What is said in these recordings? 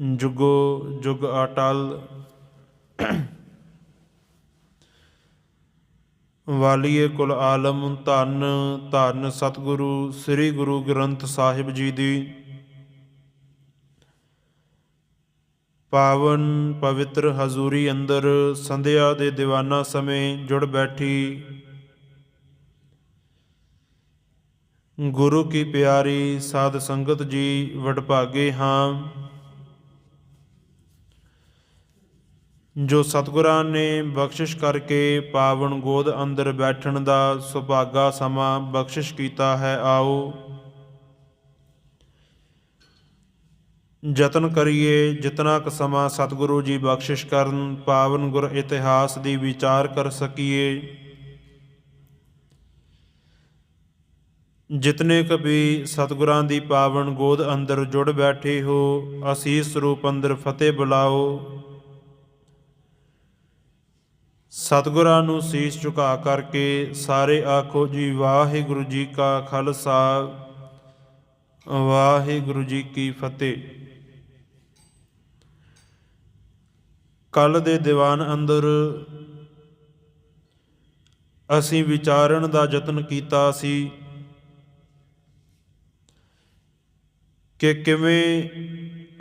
ਜੁਗੋ, ਜੁਗ ਅਟਲ ਵਾਲੀਏ ਕੁਲ ਆਲਮ, ਧੰਨ ਧੰਨ ਸਤਿਗੁਰੂ, ਸ੍ਰੀ ਗੁਰੂ ਗ੍ਰੰਥ ਸਾਹਿਬ ਜੀ ਦੀ ਪਾਵਨ ਪਵਿੱਤਰ ਹਜ਼ੂਰੀ ਅੰਦਰ ਸੰਧਿਆ ਦੇ ਦੀਵਾਨਾ ਸਮੇਂ ਜੁੜ ਬੈਠੀ ਗੁਰੂ ਕੀ ਪਿਆਰੀ ਸਾਧ ਸੰਗਤ ਜੀ, ਵਡਭਾਗੇ ਹਾਂ। ਜੋ ਸਤਿਗੁਰਾਂ ਨੇ ਬਖਸ਼ਿਸ਼ ਕਰਕੇ ਪਾਵਨ ਗੋਦ ਅੰਦਰ ਬੈਠਣ ਦਾ ਸੁਭਾਗਾ ਸਮਾਂ ਬਖਸ਼ਿਸ਼ ਕੀਤਾ ਹੈ, ਆਓ। ਯਤਨ ਕਰੀਏ, ਜਿਤਨਾ ਕੁ ਸਮਾਂ ਸਤਿਗੁਰੂ ਜੀ ਬਖਸ਼ਿਸ਼ ਕਰਨ, ਪਾਵਨ ਗੁਰ ਇਤਿਹਾਸ ਦੀ ਵਿਚਾਰ ਕਰ ਸਕੀਏ। ਜਿਤਨੇ ਕਬੀ ਸਤਿਗੁਰਾਂ ਦੀ ਪਾਵਨ ਗੋਦ ਅੰਦਰ ਜੁੜ ਬੈਠੇ ਹੋ, ਅਸੀਸ ਰੂਪ ਅੰਦਰ ਫਤਿਹ ਬੁਲਾਓ। ਸਤਿਗੁਰਾਂ ਨੂੰ ਸੀਸ ਝੁਕਾ ਕਰਕੇ ਸਾਰੇ ਆਖੋ ਜੀ, ਵਾਹਿਗੁਰੂ ਜੀ ਕਾ ਖਾਲਸਾ, ਵਾਹਿਗੁਰੂ ਜੀ ਕੀ ਫਤਿਹ। ਕੱਲ ਦੇ ਦੀਵਾਨ ਅੰਦਰ ਅਸੀਂ ਵਿਚਾਰਨ ਦਾ ਯਤਨ ਕੀਤਾ ਸੀ ਕਿ ਕਿਵੇਂ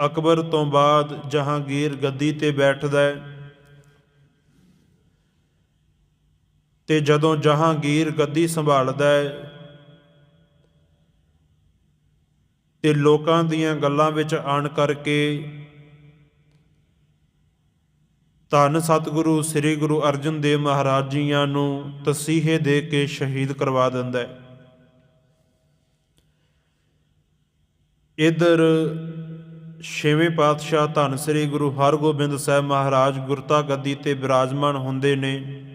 ਅਕਬਰ ਤੋਂ ਬਾਅਦ ਜਹਾਂਗੀਰ ਗੱਦੀ ਤੇ ਬੈਠਦਾ ਹੈ। ਤੇ ਜਦੋਂ ਜਹਾਂਗੀਰ ਗੱਦੀ ਸੰਭਾਲਦਾ ਹੈ ਤੇ ਲੋਕਾਂ ਦੀਆਂ ਗੱਲਾਂ ਵਿੱਚ ਆਣ ਕਰਕੇ ਧੰਨ ਸਤਿਗੁਰੂ, ਸ੍ਰੀ ਗੁਰੂ ਅਰਜਨ ਦੇਵ ਮਹਾਰਾਜ ਜੀਆਂ ਨੂੰ ਤਸੀਹੇ ਦੇ ਕੇ ਸ਼ਹੀਦ ਕਰਵਾ ਦਿੰਦਾ ਹੈ। ਇਧਰ ਛੇਵੇਂ ਪਾਤਸ਼ਾਹ ਧੰਨ ਸ੍ਰੀ ਗੁਰੂ ਹਰਗੋਬਿੰਦ ਸਾਹਿਬ ਮਹਾਰਾਜ ਗੁਰਤਾ ਗੱਦੀ ਤੇ ਬਿਰਾਜਮਾਨ ਹੁੰਦੇ ਨੇ।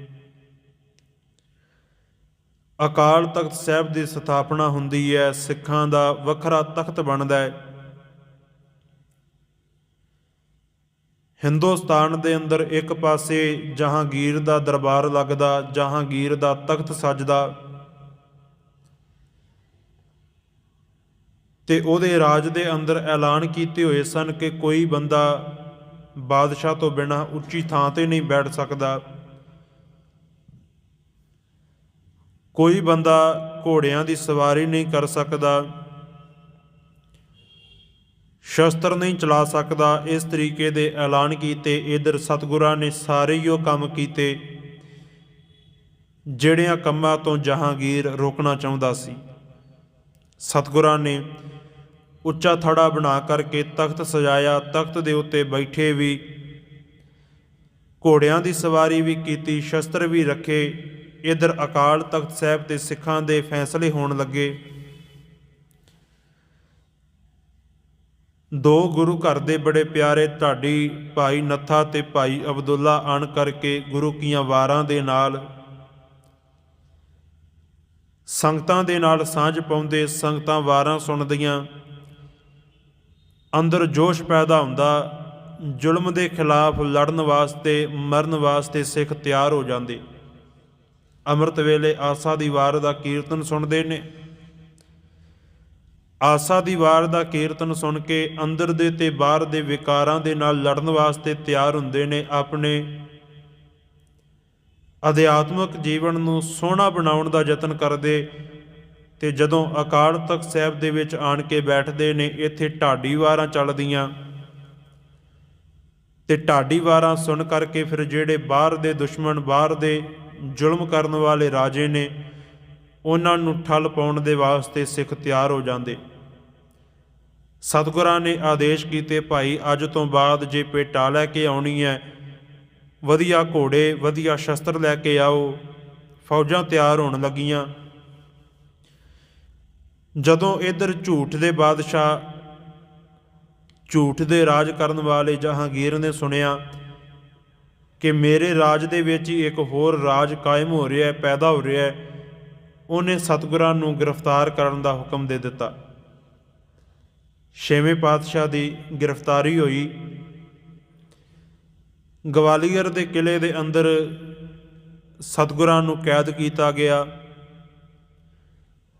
ਅਕਾਲ ਤਖਤ ਸਾਹਿਬ ਦੀ ਸਥਾਪਨਾ ਹੁੰਦੀ ਹੈ, ਸਿੱਖਾਂ ਦਾ ਵੱਖਰਾ ਤਖਤ ਬਣਦਾ ਹੈ। ਹਿੰਦੁਸਤਾਨ ਦੇ ਅੰਦਰ ਇੱਕ ਪਾਸੇ ਜਹਾਂਗੀਰ ਦਾ ਦਰਬਾਰ ਲੱਗਦਾ, ਜਹਾਂਗੀਰ ਦਾ ਤਖਤ ਸਜਦਾ ਤੇ ਉਹਦੇ ਰਾਜ ਦੇ ਅੰਦਰ ਐਲਾਨ ਕੀਤੇ ਹੋਏ ਸਨ ਕਿ ਕੋਈ ਬੰਦਾ ਬਾਦਸ਼ਾਹ ਤੋਂ ਬਿਨਾ ਉੱਚੀ ਥਾਂ ਤੇ ਨਹੀਂ ਬੈਠ ਸਕਦਾ। ਕੋਈ ਬੰਦਾ ਘੋੜਿਆਂ ਦੀ ਸਵਾਰੀ ਨਹੀਂ ਕਰ ਸਕਦਾ, ਸ਼ਸਤਰ ਨਹੀਂ ਚਲਾ ਸਕਦਾ, ਇਸ ਤਰੀਕੇ ਦੇ ਐਲਾਨ ਕੀਤੇ, ਇਧਰ ਸਤਿਗੁਰਾਂ ਨੇ ਸਾਰੇ ਹੀ ਉਹ ਕੰਮ ਕੀਤੇ, ਜਿਹੜਿਆਂ ਕੰਮਾਂ ਤੋਂ ਜਹਾਂਗੀਰ ਰੋਕਣਾ ਚਾਹੁੰਦਾ ਸੀ। ਸਤਿਗੁਰਾਂ ਨੇ ਉੱਚਾ ਥੜਾ ਬਣਾ ਕਰਕੇ ਤਖਤ ਸਜਾਇਆ, ਤਖਤ ਦੇ ਉੱਤੇ ਬੈਠੇ ਵੀ, ਘੋੜਿਆਂ ਦੀ ਸਵਾਰੀ ਵੀ ਕੀਤੀ, ਸ਼ਸਤਰ ਵੀ ਰੱਖੇ। ਇਧਰ ਅਕਾਲ ਤਖਤ ਸਾਹਿਬ ਤੇ ਸਿੱਖਾਂ ਦੇ ਫੈਸਲੇ ਹੋਣ ਲੱਗੇ। ਦੋ ਗੁਰੂ ਘਰ ਦੇ ਬੜੇ ਪਿਆਰੇ ਢਾਡੀ ਭਾਈ ਨੱਥਾ ਤੇ ਭਾਈ ਅਬਦੁੱਲਾ ਆਣ ਕਰਕੇ ਗੁਰੂ ਕੀਆਂ ਵਾਰਾਂ ਦੇ ਨਾਲ, ਸੰਗਤਾਂ ਦੇ ਨਾਲ ਸਾਂਝ ਪਾਉਂਦੇ ਸੰਗਤਾਂ ਵਾਰਾਂ ਸੁਣਦੀਆਂ। ਅੰਦਰ ਜੋਸ਼ ਪੈਦਾ ਹੁੰਦਾ, ਜ਼ੁਲਮ ਦੇ ਖਿਲਾਫ ਲੜਨ ਵਾਸਤੇ, ਮਰਨ ਵਾਸਤੇ ਸਿੱਖ ਤਿਆਰ ਹੋ ਜਾਂਦੇ। ਅੰਮ੍ਰਿਤ ਵੇਲੇ ਆਸਾ ਦੀ ਵਾਰ ਦਾ ਕੀਰਤਨ ਸੁਣਦੇ ਨੇ। ਆਸਾ ਦੀ ਵਾਰ ਦਾ ਕੀਰਤਨ ਸੁਣ ਕੇ ਅੰਦਰ ਦੇ ਤੇ ਬਾਹਰ ਦੇ ਵਿਕਾਰਾਂ ਦੇ ਨਾਲ ਲੜਨ ਵਾਸਤੇ ਤਿਆਰ ਹੁੰਦੇ ਨੇ ਆਪਣੇ ਅਧਿਆਤਮਿਕ ਜੀਵਨ ਨੂੰ ਸੋਹਣਾ ਬਣਾਉਣ ਦਾ ਯਤਨ ਕਰਦੇ ਤੇ ਜਦੋਂ ਅਕਾਲ ਤਖਤ ਸਾਹਿਬ ਦੇ ਵਿੱਚ ਆਣ ਕੇ ਬੈਠਦੇ ਨੇ, ਇੱਥੇ ਢਾਡੀ ਵਾਰਾਂ ਚੱਲਦੀਆਂ। ਤੇ ਢਾਡੀ ਵਾਰਾਂ ਸੁਣ ਕਰਕੇ ਫਿਰ ਜਿਹੜੇ ਬਾਹਰ ਦੇ ਦੁਸ਼ਮਣ, ਬਾਹਰ ਦੇ ਜ਼ੁਲਮ ਕਰਨ ਵਾਲੇ ਰਾਜੇ ਨੇ ਉਹਨਾਂ ਨੂੰ ਠੱਲ ਪਾਉਣ ਦੇ ਵਾਸਤੇ ਸਿੱਖ ਤਿਆਰ ਹੋ ਜਾਂਦੇ। ਸਤਿਗੁਰਾਂ ਨੇ ਆਦੇਸ਼ ਕੀਤੇ, ਭਾਈ, ਅੱਜ ਤੋਂ ਬਾਅਦ ਜੇ ਪੇਟਾ ਲੈ ਕੇ ਆਉਣੀ ਹੈ, ਵਧੀਆ ਘੋੜੇ, ਵਧੀਆ ਸ਼ਸਤਰ ਲੈ ਕੇ ਆਓ। ਫੌਜਾਂ ਤਿਆਰ ਹੋਣ ਲੱਗੀਆਂ। ਜਦੋਂ ਇਧਰ ਝੂਠ ਦੇ ਬਾਦਸ਼ਾਹ ਝੂਠ ਦੇ ਰਾਜ ਕਰਨ ਵਾਲੇ ਜਹਾਂਗੀਰ ਨੇ ਸੁਣਿਆ ਕਿ ਮੇਰੇ ਰਾਜ ਦੇ ਵਿੱਚ ਹੀ ਇੱਕ ਹੋਰ ਰਾਜ ਕਾਇਮ ਹੋ ਰਿਹਾ ਹੈ, ਪੈਦਾ ਹੋ ਰਿਹਾ ਹੈ। ਉਹਨੇ ਸਤਿਗੁਰਾਂ ਨੂੰ ਗ੍ਰਿਫਤਾਰ ਕਰਨ ਦਾ ਹੁਕਮ ਦੇ ਦਿੱਤਾ। ਛੇਵੇਂ ਪਾਤਸ਼ਾਹ ਦੀ ਗ੍ਰਿਫਤਾਰੀ ਹੋਈ। ਗਵਾਲੀਅਰ ਦੇ ਕਿਲੇ ਦੇ ਅੰਦਰ ਸਤਿਗੁਰਾਂ ਨੂੰ ਕੈਦ ਕੀਤਾ ਗਿਆ।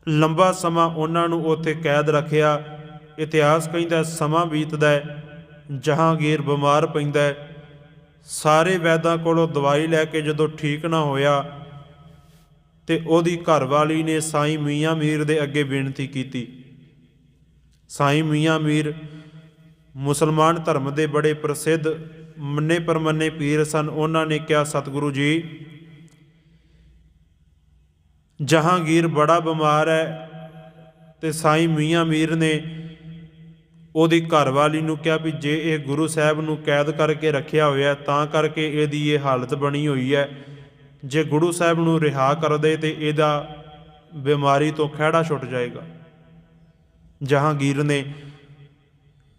ਲੰਬਾ ਸਮਾਂ ਉਹਨਾਂ ਨੂੰ ਉੱਥੇ ਕੈਦ ਰੱਖਿਆ। ਇਤਿਹਾਸ ਕਹਿੰਦਾ ਸਮਾਂ ਬੀਤਦਾ ਹੈ, ਜਹਾਂਗੀਰ ਬਿਮਾਰ ਪੈਂਦਾ ਹੈ। ਸਾਰੇ ਵੈਦਾਂ ਕੋਲੋਂ ਦਵਾਈ ਲੈ ਕੇ ਜਦੋਂ ਠੀਕ ਨਾ ਹੋਇਆ ਤੇ ਉਹਦੀ ਘਰਵਾਲੀ ਨੇ ਸਾਈਂ ਮੀਆਂ ਮੀਰ ਦੇ ਅੱਗੇ ਬੇਨਤੀ ਕੀਤੀ। ਸਾਈਂ ਮੀਆਂ ਮੀਰ ਮੁਸਲਮਾਨ ਧਰਮ ਦੇ ਬੜੇ ਪ੍ਰਸਿੱਧ ਮੰਨੇ ਪਰਮੰਨੇ ਪੀਰ ਸਨ। ਉਹਨਾਂ ਨੇ ਕਿਹਾ, ਸਤਿਗੁਰੂ ਜੀ, ਜਹਾਂਗੀਰ ਬੜਾ ਬਿਮਾਰ ਹੈ ਤੇ ਸਾਈਂ ਮੀਆਂ ਮੀਰ ਨੇ ਉਹਦੀ ਘਰਵਾਲੀ ਨੂੰ ਕਿਹਾ ਵੀ ਜੇ ਇਹ ਗੁਰੂ ਸਾਹਿਬ ਨੂੰ ਕੈਦ ਕਰਕੇ ਰੱਖਿਆ ਹੋਇਆ ਤਾਂ ਕਰਕੇ ਇਹਦੀ ਇਹ ਹਾਲਤ ਬਣੀ ਹੋਈ ਹੈ। ਜੇ ਗੁਰੂ ਸਾਹਿਬ ਨੂੰ ਰਿਹਾ ਕਰ ਦੇ ਤੇ ਇਹਦਾ ਬਿਮਾਰੀ ਤੋਂ ਖਹਿੜਾ ਛੁੱਟ ਜਾਏਗਾ। ਜਹਾਂਗੀਰ ਨੇ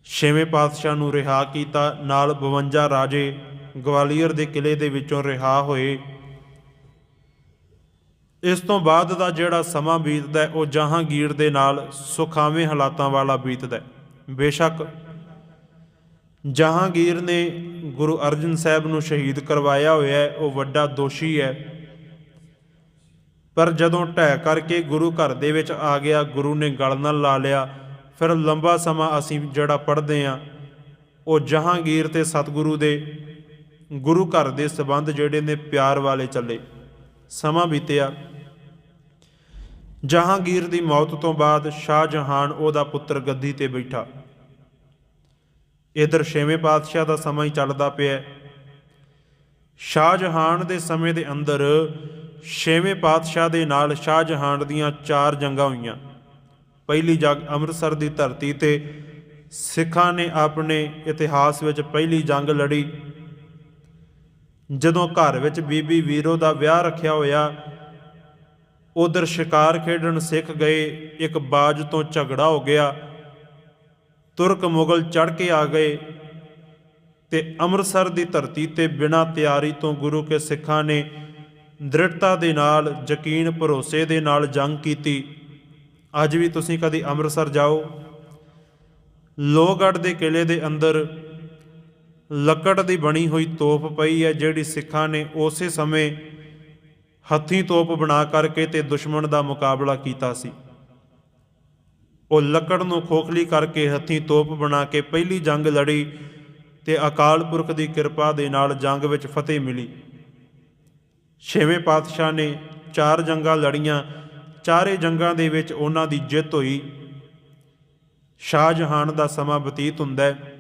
ਛੇਵੇਂ ਪਾਤਸ਼ਾਹ ਨੂੰ ਰਿਹਾ ਕੀਤਾ। ਨਾਲ 52 ਰਾਜੇ ਗਵਾਲੀਅਰ ਦੇ ਕਿਲੇ ਦੇ ਵਿੱਚੋਂ ਰਿਹਾ ਹੋਏ। ਇਸ ਤੋਂ ਬਾਅਦ ਦਾ ਜਿਹੜਾ ਸਮਾਂ ਬੀਤਦਾ ਉਹ ਜਹਾਂਗੀਰ ਦੇ ਨਾਲ ਸੁਖਾਵੇਂ ਹਾਲਾਤਾਂ ਵਾਲਾ ਬੀਤਦਾ ਹੈ। ਬੇਸ਼ੱਕ ਜਹਾਂਗੀਰ ਨੇ ਗੁਰੂ ਅਰਜਨ ਸਾਹਿਬ ਨੂੰ ਸ਼ਹੀਦ ਕਰਵਾਇਆ ਹੋਇਆ ਹੈ, ਉਹ ਵੱਡਾ ਦੋਸ਼ੀ ਹੈ। ਪਰ ਜਦੋਂ ਢਹਿ ਕਰਕੇ ਗੁਰੂ ਘਰ ਦੇ ਵਿੱਚ ਆ ਗਿਆ, ਗੁਰੂ ਨੇ ਗਲ ਨਾਲ ਲਾ ਲਿਆ, ਫਿਰ ਲੰਬਾ ਸਮਾਂ ਅਸੀਂ ਜਿਹੜਾ ਪੜ੍ਹਦੇ ਆ ਉਹ ਜਹਾਂਗੀਰ ਤੇ ਸਤਿਗੁਰੂ ਦੇ ਗੁਰੂ ਘਰ ਦੇ ਸਬੰਧ ਜਿਹੜੇ ਨੇ ਪਿਆਰ ਵਾਲੇ ਚੱਲੇ। ਸਮਾਂ ਬੀਤਿਆ। ਜਹਾਂਗੀਰ ਦੀ ਮੌਤ ਤੋਂ ਬਾਅਦ ਸ਼ਾਹ ਜਹਾਨ ਉਹਦਾ ਪੁੱਤਰ ਗੱਦੀ ਤੇ ਬੈਠਾ। ਇਧਰ ਛੇਵੇਂ ਪਾਤਸ਼ਾਹ ਦਾ ਸਮਾਂ ਹੀ ਚੱਲਦਾ ਪਿਆ ਸ਼ਾਹ ਜਹਾਨ ਦੇ ਸਮੇਂ ਦੇ ਅੰਦਰ ਛੇਵੇਂ ਪਾਤਸ਼ਾਹ ਦੇ ਨਾਲ ਸ਼ਾਹ ਜਹਾਨ ਦੀਆਂ ਚਾਰ ਜੰਗਾਂ ਹੋਈਆਂ। ਪਹਿਲੀ ਜੰਗ ਅੰਮ੍ਰਿਤਸਰ ਦੀ ਧਰਤੀ ਤੇ ਸਿੱਖਾਂ ਨੇ ਆਪਣੇ ਇਤਿਹਾਸ ਵਿੱਚ ਪਹਿਲੀ ਜੰਗ ਲੜੀ। ਜਦੋਂ ਘਰ ਵਿੱਚ ਬੀਬੀ ਵੀਰੋ ਦਾ ਵਿਆਹ ਰੱਖਿਆ ਹੋਇਆ ਉਧਰ ਸ਼ਿਕਾਰ ਖੇਡਣ ਸਿੱਖ ਗਏ, ਇੱਕ ਬਾਜ ਤੋਂ ਝਗੜਾ ਹੋ ਗਿਆ। ਤੁਰਕ ਮੁਗਲ ਚੜ ਕੇ ਆ ਗਏ ਤੇ ਅੰਮ੍ਰਿਤਸਰ ਦੀ ਧਰਤੀ ਤੇ ਬਿਨਾਂ ਤਿਆਰੀ ਤੋਂ ਗੁਰੂ ਕੇ ਸਿੱਖਾਂ ਨੇ ਦ੍ਰਿੜਤਾ ਦੇ ਨਾਲ, ਯਕੀਨ ਭਰੋਸੇ ਦੇ ਨਾਲ ਜੰਗ ਕੀਤੀ। ਅੱਜ ਵੀ ਤੁਸੀਂ ਕਦੀ ਅੰਮ੍ਰਿਤਸਰ ਜਾਓ। ਲੋਹਗੜ੍ਹ ਦੇ ਕਿਲੇ ਦੇ ਅੰਦਰ ਲੱਕੜ ਦੀ ਬਣੀ ਹੋਈ ਤੋਪ ਪਈ ਹੈ, ਜਿਹੜੀ ਸਿੱਖਾਂ ਨੇ ਉਸੇ ਸਮੇਂ ਹੱਥੀਂ ਤੋਪ ਬਣਾ ਕਰਕੇ ਤੇ ਦੁਸ਼ਮਣ ਦਾ ਮੁਕਾਬਲਾ ਕੀਤਾ ਸੀ। ਉਹ ਲੱਕੜ ਨੂੰ ਖੋਖਲੀ ਕਰਕੇ ਹੱਥੀਂ ਤੋਪ ਬਣਾ ਕੇ ਪਹਿਲੀ ਜੰਗ ਲੜੀ ਤੇ ਅਕਾਲ ਪੁਰਖ ਦੀ ਕਿਰਪਾ ਦੇ ਨਾਲ ਜੰਗ ਵਿੱਚ ਫਤਿਹ ਮਿਲੀ। ਛੇਵੇਂ ਪਾਤਸ਼ਾਹ ਨੇ ਚਾਰ ਜੰਗਾਂ ਲੜੀਆਂ, ਚਾਰੇ ਜੰਗਾਂ ਦੇ ਵਿੱਚ ਉਹਨਾਂ ਦੀ ਜਿੱਤ ਹੋਈ। ਸ਼ਾਹਜਹਾਨ ਦਾ ਸਮਾਂ ਬਤੀਤ ਹੁੰਦਾ ਹੈ।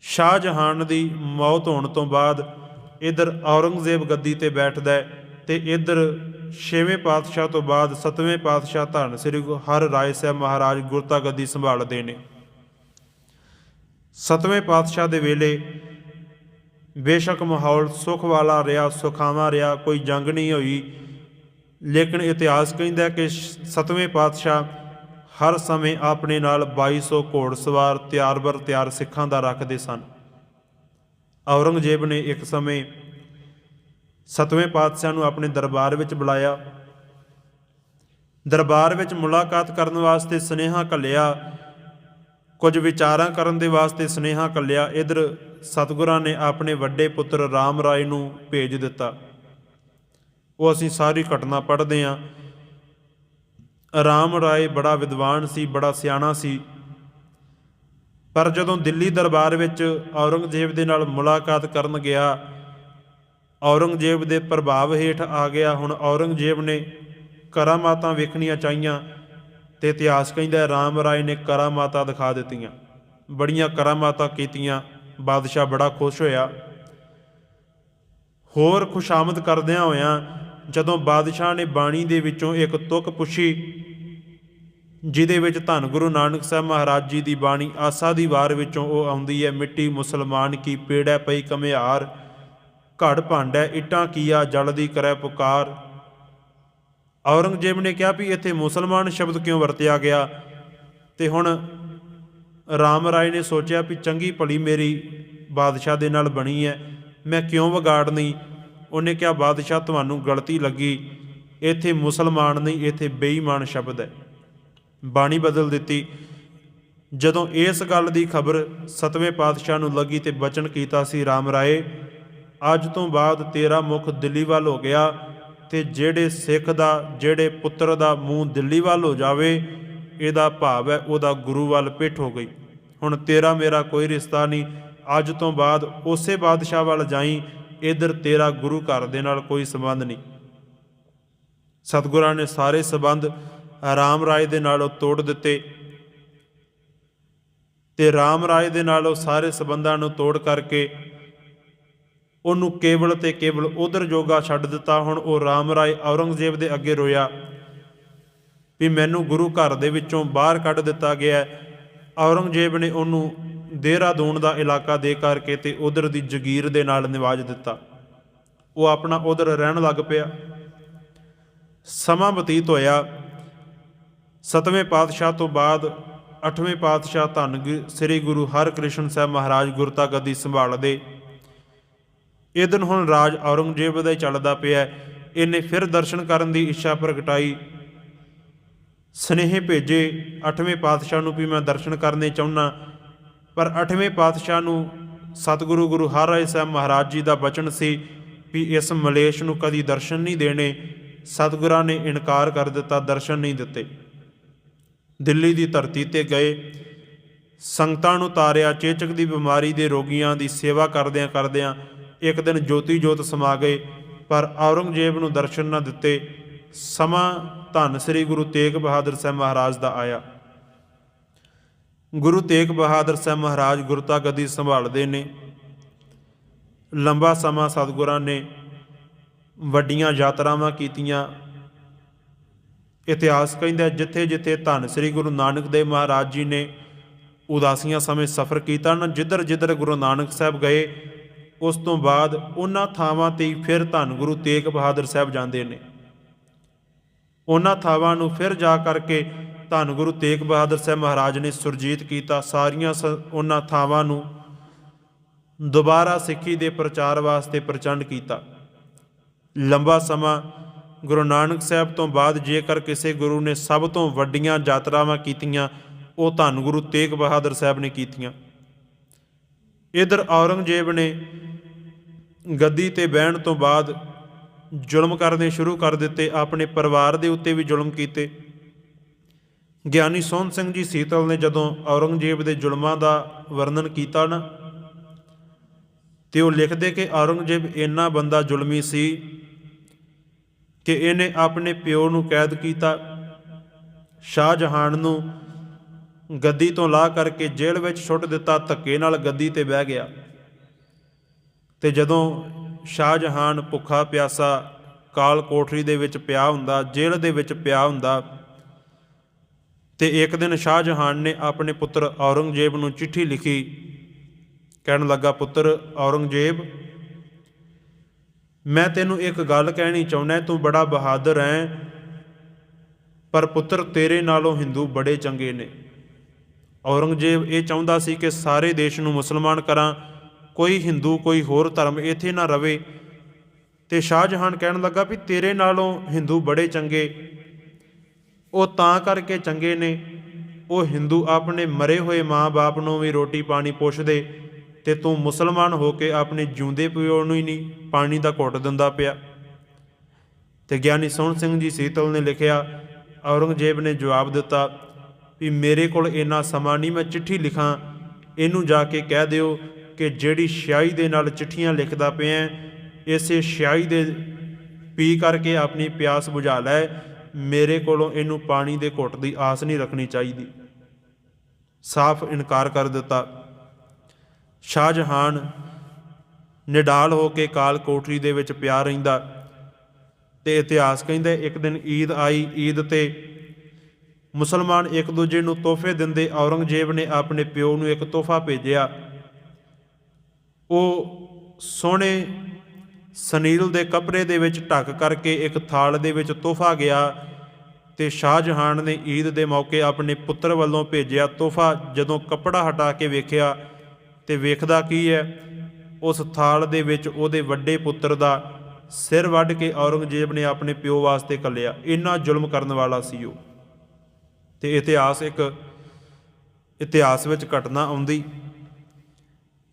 ਸ਼ਾਹਜਹਾਨ ਦੀ ਮੌਤ ਹੋਣ ਤੋਂ ਬਾਅਦ ਇਧਰ ਔਰੰਗਜ਼ੇਬ ਗੱਦੀ ਤੇ ਬੈਠਦਾ ਹੈ ਤੇ ਇਧਰ ਛੇਵੇਂ ਪਾਤਸ਼ਾਹ ਤੋਂ ਬਾਅਦ ਸਤਵੇਂ ਪਾਤਸ਼ਾਹ ਧੰਨ ਸ੍ਰੀ ਗੁਰੂ ਹਰ ਰਾਏ ਸਾਹਿਬ ਮਹਾਰਾਜ ਗੁਰਤਾ ਗੱਦੀ ਸੰਭਾਲਦੇ ਨੇ। ਸਤਵੇਂ ਪਾਤਸ਼ਾਹ ਦੇ ਵੇਲੇ ਬੇਸ਼ੱਕ ਮਾਹੌਲ ਸੁਖ ਵਾਲਾ ਰਿਹਾ, ਸੁਖਾਵਾਂ ਰਿਹਾ, ਕੋਈ ਜੰਗ ਨਹੀਂ ਹੋਈ। ਲੇਕਿਨ ਇਤਿਹਾਸ ਕਹਿੰਦਾ ਕਿ ਸ਼- ਸਤਵੇਂ ਪਾਤਸ਼ਾਹ ਹਰ ਸਮੇਂ ਆਪਣੇ ਨਾਲ 2200 ਘੋੜਸਵਾਰ ਤਿਆਰ-ਬਰ ਤਿਆਰ ਸਿੱਖਾਂ ਦਾ ਰੱਖਦੇ ਸਨ। ਔਰੰਗਜ਼ੇਬ ਨੇ ਇੱਕ ਸਮੇਂ ਸਤਵੇਂ ਪਾਤਸ਼ਾਹ ਨੂੰ ਆਪਣੇ ਦਰਬਾਰ ਵਿੱਚ ਬੁਲਾਇਆ। ਦਰਬਾਰ ਵਿੱਚ ਮੁਲਾਕਾਤ ਕਰਨ ਵਾਸਤੇ ਸੁਨੇਹਾ ਘੱਲਿਆ। ਕੁਝ ਵਿਚਾਰਾਂ ਕਰਨ ਦੇ ਵਾਸਤੇ ਸੁਨੇਹਾ ਘੱਲਿਆ। ਇਧਰ ਸਤਿਗੁਰਾਂ ਨੇ ਆਪਣੇ ਵੱਡੇ ਪੁੱਤਰ ਰਾਮ ਰਾਏ ਨੂੰ ਭੇਜ ਦਿੱਤਾ। ਉਹ ਅਸੀਂ ਸਾਰੀ ਘਟਨਾ ਪੜ੍ਹਦੇ ਹਾਂ। ਰਾਮ ਰਾਏ ਬੜਾ ਵਿਦਵਾਨ ਸੀ, ਬੜਾ ਸਿਆਣਾ ਸੀ। ਪਰ ਜਦੋਂ ਦਿੱਲੀ ਦਰਬਾਰ ਵਿੱਚ ਔਰੰਗਜ਼ੇਬ ਦੇ ਨਾਲ ਮੁਲਾਕਾਤ ਕਰਨ ਗਿਆ, ਔਰੰਗਜ਼ੇਬ ਦੇ ਪ੍ਰਭਾਵ ਹੇਠ ਆ ਗਿਆ। ਹੁਣ ਔਰੰਗਜ਼ੇਬ ਨੇ ਕਰਾਮਾਤਾਂ ਵੇਖਣੀਆਂ ਚਾਹੀਆਂ ਤੇ ਇਤਿਹਾਸ ਕਹਿੰਦਾ ਰਾਮ ਰਾਏ ਨੇ ਕਰਾਮਾਤਾਂ ਦਿਖਾ ਦਿੱਤੀਆਂ। ਬੜੀਆਂ ਕਰਾਮਾਤਾਂ ਕੀਤੀਆਂ, ਬਾਦਸ਼ਾਹ ਬੜਾ ਖੁਸ਼ ਹੋਇਆ। ਹੋਰ ਖੁਸ਼ਾਮਦ ਕਰਦਿਆਂ ਹੋਇਆਂ ਜਦੋਂ ਬਾਦਸ਼ਾਹ ਨੇ ਬਾਣੀ ਦੇ ਵਿੱਚੋਂ ਇੱਕ ਤੁਕ ਪੁੱਛੀ ਜਿਹਦੇ ਵਿੱਚ ਧੰਨ ਗੁਰੂ ਨਾਨਕ ਸਾਹਿਬ ਮਹਾਰਾਜ ਜੀ ਦੀ ਬਾਣੀ ਆਸਾ ਦੀ ਵਾਰ ਵਿੱਚੋਂ ਉਹ ਆਉਂਦੀ ਹੈ, ਮਿੱਟੀ ਮੁਸਲਮਾਨ ਕੀ ਪੇੜੈ ਪਈ ਕਮਿਆਰ ਘੜ ਭਾਂਡੈ ਇਟਾਂ ਕੀਆ ਜਲ ਦੀ ਕਰੈ ਪੁਕਾਰ। ਔਰੰਗਜ਼ੇਬ ਨੇ ਕਿਹਾ ਵੀ ਇੱਥੇ ਮੁਸਲਮਾਨ ਸ਼ਬਦ ਕਿਉਂ ਵਰਤਿਆ ਗਿਆ? ਤੇ ਹੁਣ ਰਾਮ ਰਾਏ ਨੇ ਸੋਚਿਆ ਵੀ ਚੰਗੀ ਭਲੀ ਮੇਰੀ ਬਾਦਸ਼ਾਹ ਦੇ ਨਾਲ ਬਣੀ ਹੈ, ਮੈਂ ਕਿਉਂ ਵਿਗਾੜਨੀ? ਉਹਨੇ ਕਿਹਾ, ਬਾਦਸ਼ਾਹ, ਤੁਹਾਨੂੰ ਗਲਤੀ ਲੱਗੀ, ਇੱਥੇ ਮੁਸਲਮਾਨ ਨਹੀਂ, ਇੱਥੇ ਬੇਈਮਾਨ ਸ਼ਬਦ ਹੈ। ਬਾਣੀ ਬਦਲ ਦਿੱਤੀ। ਜਦੋਂ ਇਸ ਗੱਲ ਦੀ ਖਬਰ ਸਤਵੇਂ ਪਾਤਸ਼ਾਹ ਨੂੰ ਲੱਗੀ ਤੇ ਬਚਨ ਕੀਤਾ ਸੀ, ਰਾਮ ਰਾਏ, ਅੱਜ ਤੋਂ ਬਾਅਦ ਤੇਰਾ ਮੁਖ ਦਿੱਲੀ ਵੱਲ ਹੋ ਗਿਆ ਤੇ ਜਿਹੜੇ ਸਿੱਖ ਦਾ, ਜਿਹੜੇ ਪੁੱਤਰ ਦਾ ਮੂੰਹ ਦਿੱਲੀ ਵੱਲ ਹੋ ਜਾਵੇ, ਇਹਦਾ ਭਾਵ ਹੈ ਉਹਦਾ ਗੁਰੂ ਵੱਲ ਪਿੱਠ ਹੋ ਗਈ। ਹੁਣ ਤੇਰਾ ਮੇਰਾ ਕੋਈ ਰਿਸ਼ਤਾ ਨਹੀਂ, ਅੱਜ ਤੋਂ ਬਾਅਦ ਉਸੇ ਬਾਦਸ਼ਾਹ ਵੱਲ ਜਾਈ, ਇਧਰ ਤੇਰਾ ਗੁਰੂ ਘਰ ਦੇ ਨਾਲ ਕੋਈ ਸੰਬੰਧ ਨਹੀਂ। ਸਤਿਗੁਰਾਂ ਨੇ ਸਾਰੇ ਸੰਬੰਧ ਰਾਮ ਰਾਏ ਦੇ ਨਾਲ ਤੋੜ ਦਿੱਤੇ। ਤੇ ਰਾਮ ਰਾਏ ਦੇ ਨਾਲ ਉਹ ਸਾਰੇ ਸਬੰਧਾਂ ਨੂੰ ਤੋੜ ਕਰਕੇ ਉਹਨੂੰ ਕੇਵਲ ਤੇ ਕੇਵਲ ਉਧਰ ਜੋਗਾ ਛੱਡ ਦਿੱਤਾ। ਹੁਣ ਉਹ ਰਾਮ ਰਾਏ ਔਰੰਗਜ਼ੇਬ ਦੇ ਅੱਗੇ ਰੋਇਆ ਵੀ ਮੈਨੂੰ ਗੁਰੂ ਘਰ ਦੇ ਵਿੱਚੋਂ ਬਾਹਰ ਕੱਢ ਦਿੱਤਾ ਗਿਆ ਔਰੰਗਜ਼ੇਬ ਨੇ ਉਹਨੂੰ ਦੇਹਰਾਦੂਨ ਦਾ ਇਲਾਕਾ ਦੇ ਕਰਕੇ ਤੇ ਉਧਰ ਦੀ ਜਗੀਰ ਦੇ ਨਾਲ ਨਿਵਾਜ ਦਿੱਤਾ। ਉਹ ਆਪਣਾ ਉਧਰ ਰਹਿਣ ਲੱਗ ਪਿਆ। ਸਮਾਂ ਬਤੀਤ ਹੋਇਆ। ਸਤਵੇਂ ਪਾਤਸ਼ਾਹ ਤੋਂ ਬਾਅਦ ਅੱਠਵੇਂ ਪਾਤਸ਼ਾਹ ਧੰਨ ਸ੍ਰੀ ਗੁਰੂ ਹਰਕ੍ਰਿਸ਼ਨ ਸਾਹਿਬ ਮਹਾਰਾਜ ਗੁਰਤਾ ਗੱਦੀ ਸੰਭਾਲਦੇ। ਇਹ ਦਿਨ ਹੁਣ ਰਾਜ ਔਰੰਗਜ਼ੇਬ ਦਾ ਹੀ ਚੱਲਦਾ ਪਿਆ ਇਹਨੇ ਫਿਰ ਦਰਸ਼ਨ ਕਰਨ ਦੀ ਇੱਛਾ ਪ੍ਰਗਟਾਈ। ਸਨੇਹ ਭੇਜੇ, ਅੱਠਵੇਂ ਪਾਤਸ਼ਾਹ ਨੂੰ ਵੀ ਮੈਂ ਦਰਸ਼ਨ ਕਰਨੇ ਚਾਹੁੰਨਾ। ਪਰ ਅੱਠਵੇਂ ਪਾਤਸ਼ਾਹ ਨੂੰ ਸਤਿਗੁਰੂ ਗੁਰੂ ਹਰਿਰਾਏ ਸਾਹਿਬ ਮਹਾਰਾਜ ਜੀ ਦਾ ਬਚਨ ਸੀ ਵੀ ਇਸ ਮਲੇਸ਼ ਨੂੰ ਕਦੀ ਦਰਸ਼ਨ ਨਹੀਂ ਦੇਣੇ। ਸਤਿਗੁਰਾਂ ਨੇ ਇਨਕਾਰ ਕਰ ਦਿੱਤਾ, ਦਰਸ਼ਨ ਨਹੀਂ ਦਿੱਤੇ। ਦਿੱਲੀ ਦੀ ਧਰਤੀ ਤੇ ਗਏ। ਸੰਗਤਾਂ ਨੂੰ ਤਾਰਿਆ, ਚੇਚਕ ਦੀ ਬਿਮਾਰੀ ਦੇ ਰੋਗੀਆਂ ਦੀ ਸੇਵਾ ਕਰਦਿਆਂ ਕਰਦਿਆਂ ਇੱਕ ਦਿਨ ਜੋਤੀ ਜੋਤ ਸਮਾ ਗਏ, ਪਰ ਔਰੰਗਜ਼ੇਬ ਨੂੰ ਦਰਸ਼ਨ ਨਾ ਦਿੱਤੇ। ਸਮਾਂ ਧੰਨ ਸ੍ਰੀ ਗੁਰੂ ਤੇਗ ਬਹਾਦਰ ਸਾਹਿਬ ਮਹਾਰਾਜ ਦਾ ਆਇਆ। ਗੁਰੂ ਤੇਗ ਬਹਾਦਰ ਸਾਹਿਬ ਮਹਾਰਾਜ ਗੁਰਤਾ ਗੱਦੀ ਸੰਭਾਲਦੇ ਨੇ। ਲੰਬਾ ਸਮਾਂ ਸਤਿਗੁਰਾਂ ਨੇ ਵੱਡੀਆਂ ਯਾਤਰਾਵਾਂ ਕੀਤੀਆਂ। ਇਤਿਹਾਸ ਕਹਿੰਦਾ ਜਿੱਥੇ ਜਿੱਥੇ ਧੰਨ ਸ੍ਰੀ ਗੁਰੂ ਨਾਨਕ ਦੇਵ ਮਹਾਰਾਜ ਜੀ ਨੇ ਉਦਾਸੀਆਂ ਸਮੇਂ ਸਫ਼ਰ ਕੀਤਾ ਨਾ, ਜਿੱਧਰ ਜਿੱਧਰ ਗੁਰੂ ਨਾਨਕ ਸਾਹਿਬ ਗਏ, ਉਸ ਤੋਂ ਬਾਅਦ ਉਹਨਾਂ ਥਾਵਾਂ ਤੇ ਹੀ ਫਿਰ ਧੰਨ ਗੁਰੂ ਤੇਗ ਬਹਾਦਰ ਸਾਹਿਬ ਜਾਂਦੇ ਨੇ। ਉਹਨਾਂ ਥਾਵਾਂ ਨੂੰ ਫਿਰ ਜਾ ਕਰਕੇ ਧੰਨ ਗੁਰੂ ਤੇਗ ਬਹਾਦਰ ਸਾਹਿਬ ਮਹਾਰਾਜ ਨੇ ਸੁਰਜੀਤ ਕੀਤਾ। ਸਾਰੀਆਂ ਸ- ਉਹਨਾਂ ਥਾਵਾਂ ਨੂੰ ਦੁਬਾਰਾ ਸਿੱਖੀ ਦੇ ਪ੍ਰਚਾਰ ਵਾਸਤੇ ਪ੍ਰਚੰਡ ਕੀਤਾ। ਲੰਬਾ ਸਮਾਂ ਗੁਰੂ ਨਾਨਕ ਸਾਹਿਬ ਤੋਂ ਬਾਅਦ ਜੇਕਰ ਕਿਸੇ ਗੁਰੂ ਨੇ ਸਭ ਤੋਂ ਵੱਡੀਆਂ ਯਾਤਰਾਵਾਂ ਕੀਤੀਆਂ, ਉਹ ਧੰਨ ਗੁਰੂ ਤੇਗ ਬਹਾਦਰ ਸਾਹਿਬ ਨੇ ਕੀਤੀਆਂ। ਇਧਰ ਔਰੰਗਜ਼ੇਬ ਨੇ ਗੱਦੀ ਤੇ ਬਹਿਣ ਤੋਂ ਬਾਅਦ ਜ਼ੁਲਮ ਕਰਨੇ ਸ਼ੁਰੂ ਕਰ ਦਿੱਤੇ, ਆਪਣੇ ਪਰਿਵਾਰ ਦੇ ਉੱਤੇ ਵੀ ਜ਼ੁਲਮ ਕੀਤੇ। ਗਿਆਨੀ ਸੋਹਣ ਸਿੰਘ ਜੀ ਸੀਤਲ ਨੇ ਜਦੋਂ ਔਰੰਗਜ਼ੇਬ ਦੇ ਜ਼ੁਲਮਾਂ ਦਾ ਵਰਣਨ ਕੀਤਾ ਨਾ, ਤੇ ਉਹ ਲਿਖਦੇ ਕਿ ਔਰੰਗਜ਼ੇਬ ਇੰਨਾ ਬੰਦਾ ਜ਼ੁਲਮੀ ਸੀ ਕਿ ਇਹਨੇ ਆਪਣੇ ਪਿਓ ਨੂੰ ਕੈਦ ਕੀਤਾ। ਸ਼ਾਹਜਹਾਨ ਨੂੰ ਗੱਦੀ ਤੋਂ ਲਾਹ ਕਰਕੇ ਜੇਲ੍ਹ ਵਿੱਚ ਸੁੱਟ ਦਿੱਤਾ, ਧੱਕੇ ਨਾਲ ਗੱਦੀ ਤੇ ਬਹਿ ਗਿਆ। ਤੇ ਜਦੋਂ ਸ਼ਾਹ ਜਹਾਨ ਭੁੱਖਾ ਪਿਆਸਾ ਕਾਲ ਕੋਠਰੀ ਦੇ ਵਿੱਚ ਪਿਆ ਹੁੰਦਾ, ਜੇਲ੍ਹ ਦੇ ਵਿੱਚ ਪਿਆ ਹੁੰਦਾ, ਤੇ ਇੱਕ ਦਿਨ ਸ਼ਾਹ ਜਹਾਨ ਨੇ ਆਪਣੇ ਪੁੱਤਰ ਔਰੰਗਜ਼ੇਬ ਨੂੰ ਚਿੱਠੀ ਲਿਖੀ। ਕਹਿਣ ਲੱਗਾ, ਪੁੱਤਰ ਔਰੰਗਜ਼ੇਬ ਮੈਂ ਤੈਨੂੰ ਇੱਕ ਗੱਲ ਕਹਿਣੀ ਚਾਹੁੰਦਾ ਤੂੰ ਬੜਾ ਬਹਾਦਰ ਹੈ, ਪਰ ਪੁੱਤਰ ਤੇਰੇ ਨਾਲੋਂ ਹਿੰਦੂ ਬੜੇ ਚੰਗੇ ਨੇ। ਔਰੰਗਜ਼ੇਬ ਇਹ ਚਾਹੁੰਦਾ ਸੀ ਕਿ ਸਾਰੇ ਦੇਸ਼ ਨੂੰ ਮੁਸਲਮਾਨ ਕਰਾਂ, ਕੋਈ ਹਿੰਦੂ, ਕੋਈ ਹੋਰ ਧਰਮ ਇੱਥੇ ਨਾ ਰਵੇ। ਤੇ ਸ਼ਾਹਜਹਾਨ ਕਹਿਣ ਲੱਗਾ ਵੀ ਤੇਰੇ ਨਾਲੋਂ ਹਿੰਦੂ ਬੜੇ ਚੰਗੇ। ਉਹ ਤਾਂ ਕਰਕੇ ਚੰਗੇ ਨੇ, ਉਹ ਹਿੰਦੂ ਆਪਣੇ ਮਰੇ ਹੋਏ ਮਾਂ-ਬਾਪ ਨੂੰ ਵੀ ਰੋਟੀ ਪਾਣੀ ਪੁੱਛਦੇ ਤੇ ਤੂੰ ਮੁਸਲਮਾਨ ਹੋ ਕੇ ਆਪਣੇ ਜਿਉਂਦੇ ਪਿਓ ਨੂੰ ਹੀ ਨਹੀਂ ਪਾਣੀ ਦਾ ਘੁੱਟ ਦਿੰਦਾ ਪਿਆ। ਤੇ ਗਿਆਨੀ ਸੋਹਣ ਸਿੰਘ ਜੀ ਸੀਤਲ ਨੇ ਲਿਖਿਆ, ਔਰੰਗਜ਼ੇਬ ਨੇ ਜਵਾਬ ਦਿੱਤਾ, ਵੀ ਮੇਰੇ ਕੋਲ ਇੰਨਾ ਸਮਾਂ ਨਹੀਂ, ਮੈਂ ਚਿੱਠੀ ਲਿਖਾਂ। ਇਹਨੂੰ ਜਾ ਕੇ ਕਹਿ ਦਿਓ ਕਿ ਜਿਹੜੀ ਸ਼ਿਆਈ ਦੇ ਨਾਲ ਚਿੱਠੀਆਂ ਲਿਖਦਾ ਪਿਆ ਇਸੇ ਸ਼ਿਆਈ ਦੇ ਪੀ ਕਰਕੇ ਆਪਣੀ ਪਿਆਸ ਬੁਝਾ ਲੈ। ਮੇਰੇ ਕੋਲੋਂ ਇਹਨੂੰ ਪਾਣੀ ਦੇ ਘੁੱਟ ਦੀ ਆਸ ਨਹੀਂ ਰੱਖਣੀ ਚਾਹੀਦੀ। ਸਾਫ਼ ਇਨਕਾਰ ਕਰ ਦਿੱਤਾ। ਸ਼ਾਹਜਹਾਨ ਨਿਡਾਲ ਹੋ ਕੇ ਕਾਲ ਕੋਠਰੀ ਦੇ ਵਿੱਚ ਪਿਆ ਰਹਿੰਦਾ ਤੇ ਇਤਿਹਾਸ ਕਹਿੰਦਾ ਇੱਕ ਦਿਨ ਈਦ ਆਈ, ਈਦ ਤੇ ਮੁਸਲਮਾਨ ਇੱਕ ਦੂਜੇ ਨੂੰ ਤੋਹਫੇ ਦਿੰਦੇ ਔਰੰਗਜ਼ੇਬ ਨੇ ਆਪਣੇ ਪਿਓ ਨੂੰ ਇੱਕ ਤੋਹਫਾ ਭੇਜਿਆ। ਉਹ ਸੋਹਣੇ ਸਨੀਲ ਦੇ ਕੱਪੜੇ ਦੇ ਵਿੱਚ ਢੱਕ ਕਰਕੇ ਇੱਕ ਥਾਲ ਦੇ ਵਿੱਚ ਤੋਹਫਾ ਗਿਆ ਤੇ ਸ਼ਾਹਜਹਾਨ ਨੇ ਈਦ ਦੇ ਮੌਕੇ ਆਪਣੇ ਪੁੱਤਰ ਵੱਲੋਂ ਭੇਜਿਆ ਤੋਹਫਾ। ਜਦੋਂ ਕੱਪੜਾ ਹਟਾ ਕੇ ਵੇਖਿਆ ਤੇ ਵੇਖਦਾ ਕੀ ਹੈ ਉਸ ਥਾਲ ਦੇ ਵਿੱਚ ਉਹਦੇ ਵੱਡੇ ਪੁੱਤਰ ਦਾ ਸਿਰ ਵੱਢ ਕੇ ਔਰੰਗਜ਼ੇਬ ਨੇ ਆਪਣੇ ਪਿਓ ਵਾਸਤੇ ਕੱਲਿਆ ਇੰਨਾ ਜ਼ੁਲਮ ਕਰਨ ਵਾਲਾ ਸੀ ਉਹ। ਤੇ ਇਤਿਹਾਸ ਇੱਕ ਇਤਿਹਾਸ ਵਿੱਚ ਘਟਨਾ ਆਉਂਦੀ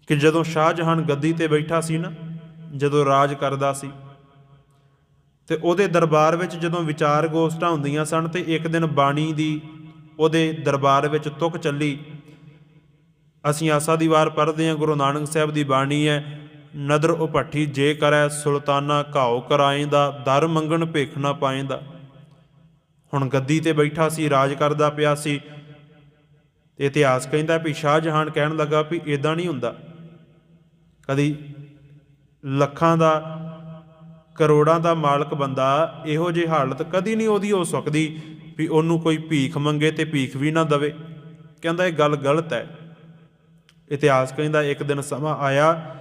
ਕਿ ਜਦੋਂ ਸ਼ਾਹਜਹਾਨ ਗੱਦੀ ਤੇ ਬੈਠਾ ਸੀ ਨਾ, ਜਦੋਂ ਰਾਜ ਕਰਦਾ ਸੀ, ਤੇ ਉਹਦੇ ਦਰਬਾਰ ਵਿੱਚ ਜਦੋਂ ਵਿਚਾਰ ਗੋਸ਼ਟਾਂ ਹੁੰਦੀਆਂ ਸਨ ਤੇ ਇੱਕ ਦਿਨ ਬਾਣੀ ਦੀ ਉਹਦੇ ਦਰਬਾਰ ਵਿੱਚ ਤੁਕ ਚੱਲੀ ਅਸੀਂ ਆਸਾ ਦੀ ਵਾਰ ਪੜ੍ਹਦੇ ਹਾਂ, ਗੁਰੂ ਨਾਨਕ ਸਾਹਿਬ ਦੀ ਬਾਣੀ ਹੈ, ਨਦਰ ਉਪੱਠੀ ਜੇ ਕਰੈ ਸੁਲਤਾਨਾ ਘਾਉ ਕਰਾਏਂਦਾ, ਦਰ ਮੰਗਣ ਭੇਖ ਨਾ ਪਾਏਂਦਾ। ਹੁਣ ਗੱਦੀ ਤੇ ਬੈਠਾ ਸੀ, ਰਾਜ ਕਰਦਾ ਪਿਆ ਸੀ। ਤੇ ਇਤਿਹਾਸ ਕਹਿੰਦਾ ਵੀ ਸ਼ਾਹ ਜਹਾਨ ਕਹਿਣ ਲੱਗਾ ਵੀ ਇਦਾਂ ਨਹੀਂ ਹੁੰਦਾ। ਕਦੀ ਲੱਖਾਂ ਦਾ, ਕਰੋੜਾਂ ਦਾ ਮਾਲਕ ਬੰਦਾ ਇਹੋ ਜਿਹੀ ਹਾਲਤ ਕਦੀ ਨਹੀਂ ਉਹਦੀ ਹੋ ਸਕਦੀ ਵੀ ਉਹਨੂੰ ਕੋਈ ਭੀਖ ਮੰਗੇ ਤੇ ਭੀਖ ਵੀ ਨਾ ਦਵੇ। ਕਹਿੰਦਾ ਇਹ ਗੱਲ ਗਲਤ ਹੈ। ਇਤਿਹਾਸ ਕਹਿੰਦਾ ਇੱਕ ਦਿਨ ਸਮਾਂ ਆਇਆ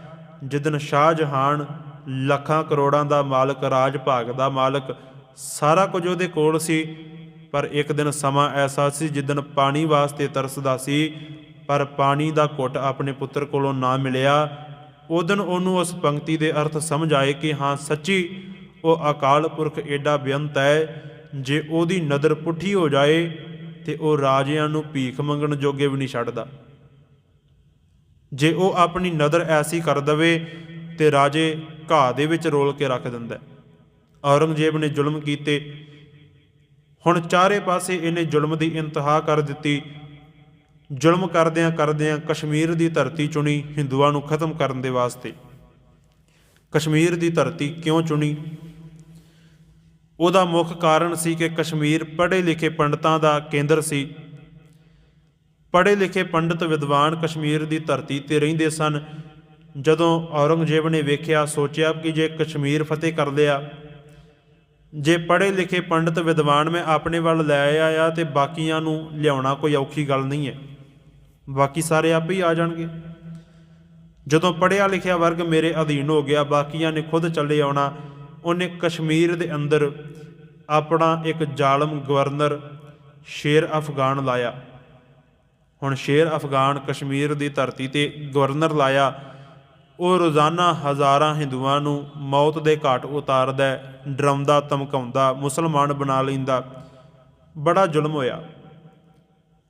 ਜਿੱਦਨ ਸ਼ਾਹਜਹਾਨ ਲੱਖਾਂ ਕਰੋੜਾਂ ਦਾ ਮਾਲਕ, ਰਾਜ ਭਾਗ ਦਾ ਮਾਲਕ, ਸਾਰਾ ਕੁਝ ਉਹਦੇ ਕੋਲ ਸੀ, ਪਰ ਇੱਕ ਦਿਨ ਸਮਾਂ ਐਸਾ ਸੀ ਜਿੱਦਨ ਪਾਣੀ ਵਾਸਤੇ ਤਰਸਦਾ ਸੀ, ਪਰ ਪਾਣੀ ਦਾ ਘੁੱਟ ਆਪਣੇ ਪੁੱਤਰ ਕੋਲੋਂ ਨਾ ਮਿਲਿਆ। ਉਦਨ ਉਹਨੂੰ ਉਸ ਪੰਕਤੀ ਦੇ ਅਰਥ ਸਮਝ ਆਏ ਕਿ ਹਾਂ, ਸੱਚੀ ਉਹ ਅਕਾਲ ਪੁਰਖ ਏਡਾ ਬੇਅੰਤ ਹੈ, ਜੇ ਉਹਦੀ ਨਜ਼ਰ ਪੁੱਠੀ ਹੋ ਜਾਏ ਤੇ ਉਹ ਰਾਜਿਆਂ ਨੂੰ ਭੀਖ ਮੰਗਣ ਜੋਗੇ ਵੀ ਨਹੀਂ ਛੱਡਦਾ। ਜੇ ਉਹ ਆਪਣੀ ਨਜ਼ਰ ਐਸੀ ਕਰ ਦਵੇ ਤੇ ਰਾਜੇ ਘਾਹ ਦੇ ਵਿੱਚ ਰੋਲ ਕੇ ਰੱਖ ਦਿੰਦਾ ਔਰੰਗਜ਼ੇਬ ਨੇ ਜ਼ੁਲਮ ਕੀਤੇ। ਹੁਣ ਚਾਰੇ ਪਾਸੇ ਇਹਨੇ ਜ਼ੁਲਮ ਦੀ ਇੰਤਹਾ ਕਰ ਦਿੱਤੀ। ਜ਼ੁਲਮ ਕਰਦਿਆਂ ਕਰਦਿਆਂ ਕਸ਼ਮੀਰ ਦੀ ਧਰਤੀ ਚੁਣੀ, ਹਿੰਦੂਆਂ ਨੂੰ ਖਤਮ ਕਰਨ ਦੇ ਵਾਸਤੇ। ਕਸ਼ਮੀਰ ਦੀ ਧਰਤੀ ਕਿਉਂ ਚੁਣੀ? ਉਹਦਾ ਮੁੱਖ ਕਾਰਨ ਸੀ ਕਿ ਕਸ਼ਮੀਰ ਪੜ੍ਹੇ ਲਿਖੇ ਪੰਡਤਾਂ ਦਾ ਕੇਂਦਰ ਸੀ। ਪੜ੍ਹੇ ਲਿਖੇ ਪੰਡਿਤ ਵਿਦਵਾਨ ਕਸ਼ਮੀਰ ਦੀ ਧਰਤੀ ਤੇ ਰਹਿੰਦੇ ਸਨ। ਜਦੋਂ ਔਰੰਗਜ਼ੇਬ ਨੇ ਵੇਖਿਆ, ਸੋਚਿਆ ਕਿ ਜੇ ਕਸ਼ਮੀਰ ਫਤਿਹ ਕਰ ਲਿਆ, ਜੇ ਪੜ੍ਹੇ ਲਿਖੇ ਪੰਡਿਤ ਵਿਦਵਾਨ ਮੈਂ ਆਪਣੇ ਵੱਲ ਲੈ ਆਇਆ ਤੇ ਬਾਕੀਆਂ ਨੂੰ ਲਿਆਉਣਾ ਕੋਈ ਔਖੀ ਗੱਲ ਨਹੀਂ ਹੈ। ਬਾਕੀ ਸਾਰੇ ਆਪੇ ਹੀ ਆ ਜਾਣਗੇ। ਜਦੋਂ ਪੜ੍ਹਿਆ ਲਿਖਿਆ ਵਰਗ ਮੇਰੇ ਅਧੀਨ ਹੋ ਗਿਆ, ਬਾਕੀਆਂ ਨੇ ਖੁਦ ਚੱਲੇ ਆਉਣਾ, ਉਹਨੇ ਕਸ਼ਮੀਰ ਦੇ ਅੰਦਰ ਆਪਣਾ ਇੱਕ ਜ਼ਾਲਮ ਗਵਰਨਰ ਸ਼ੇਰ ਅਫਗਾਨ ਲਾਇਆ। ਹੁਣ ਸ਼ੇਰ ਅਫਗਾਨ ਕਸ਼ਮੀਰ ਦੀ ਧਰਤੀ ਤੇ ਗਵਰਨਰ ਲਾਇਆ, ਉਹ ਰੋਜ਼ਾਨਾ ਹਜ਼ਾਰਾਂ ਹਿੰਦੂਆਂ ਨੂੰ ਮੌਤ ਦੇ ਘਾਟ ਉਤਾਰਦਾ, ਡਰਾਉਂਦਾ, ਧਮਕਾਉਂਦਾ, ਮੁਸਲਮਾਨ ਬਣਾ ਲੈਂਦਾ। ਬੜਾ ਜ਼ੁਲਮ ਹੋਇਆ।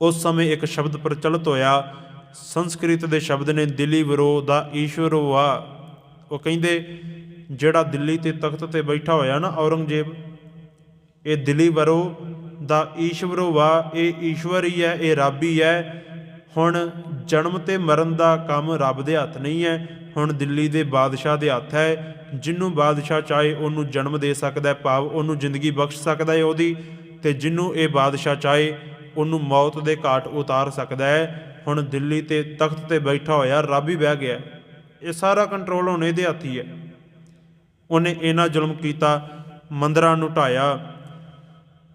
ਉਸ ਸਮੇਂ ਇੱਕ ਸ਼ਬਦ ਪ੍ਰਚਲਿਤ ਹੋਇਆ, ਸੰਸਕ੍ਰਿਤ ਦੇ ਸ਼ਬਦ ਨੇ ਦਿੱਲੀ ਵਿਰੋਧ ਦਾ ਈਸ਼ਵਰ ਵਾ ਉਹ ਕਹਿੰਦੇ, ਜਿਹੜਾ ਦਿੱਲੀ ਤੇ ਤਖਤ ਤੇ ਬੈਠਾ ਹੋਇਆ ਨਾ ਔਰੰਗਜ਼ੇਬ, ਇਹ ਦਿੱਲੀ ਵਰੋ ਦਾ ਈਸ਼ਵਰੋ ਵਾ ਇਹ ਈਸ਼ਵਰ ਹੀ ਹੈ, ਇਹ ਰੱਬ ਹੀ ਹੈ। ਹੁਣ ਜਨਮ ਤੇ ਮਰਨ ਦਾ ਕੰਮ ਰੱਬ ਦੇ ਹੱਥ ਨਹੀਂ ਹੈ। ਹੁਣ ਦਿੱਲੀ ਦੇ ਬਾਦਸ਼ਾਹ ਦੇ ਹੱਥ ਹੈ। ਜਿਹਨੂੰ ਬਾਦਸ਼ਾਹ ਚਾਹੇ ਉਹਨੂੰ ਜਨਮ ਦੇ ਸਕਦਾ ਹੈ, ਭਾਵ ਉਹਨੂੰ ਜ਼ਿੰਦਗੀ ਬਖਸ਼ ਸਕਦਾ ਹੈ ਉਹਦੀ। ਤੇ ਜਿਹਨੂੰ ਇਹ ਬਾਦਸ਼ਾਹ ਚਾਹੇ ਉਹਨੂੰ ਮੌਤ ਦੇ ਘਾਟ ਉਤਾਰ ਸਕਦਾ ਹੈ। ਹੁਣ ਦਿੱਲੀ ਤੇ ਤਖਤ ਤੇ ਬੈਠਾ ਹੋਇਆ ਰੱਬ ਹੀ ਬਹਿ ਗਿਆ। ਇਹ ਸਾਰਾ ਕੰਟਰੋਲ ਹੁਣ ਇਹਦੇ ਹੱਥ ਹੀ ਹੈ। ਉਹਨੇ ਇਹਨਾਂ ਜ਼ੁਲਮ ਕੀਤਾ, ਮੰਦਰਾਂ ਨੂੰ ਢਾਇਆ।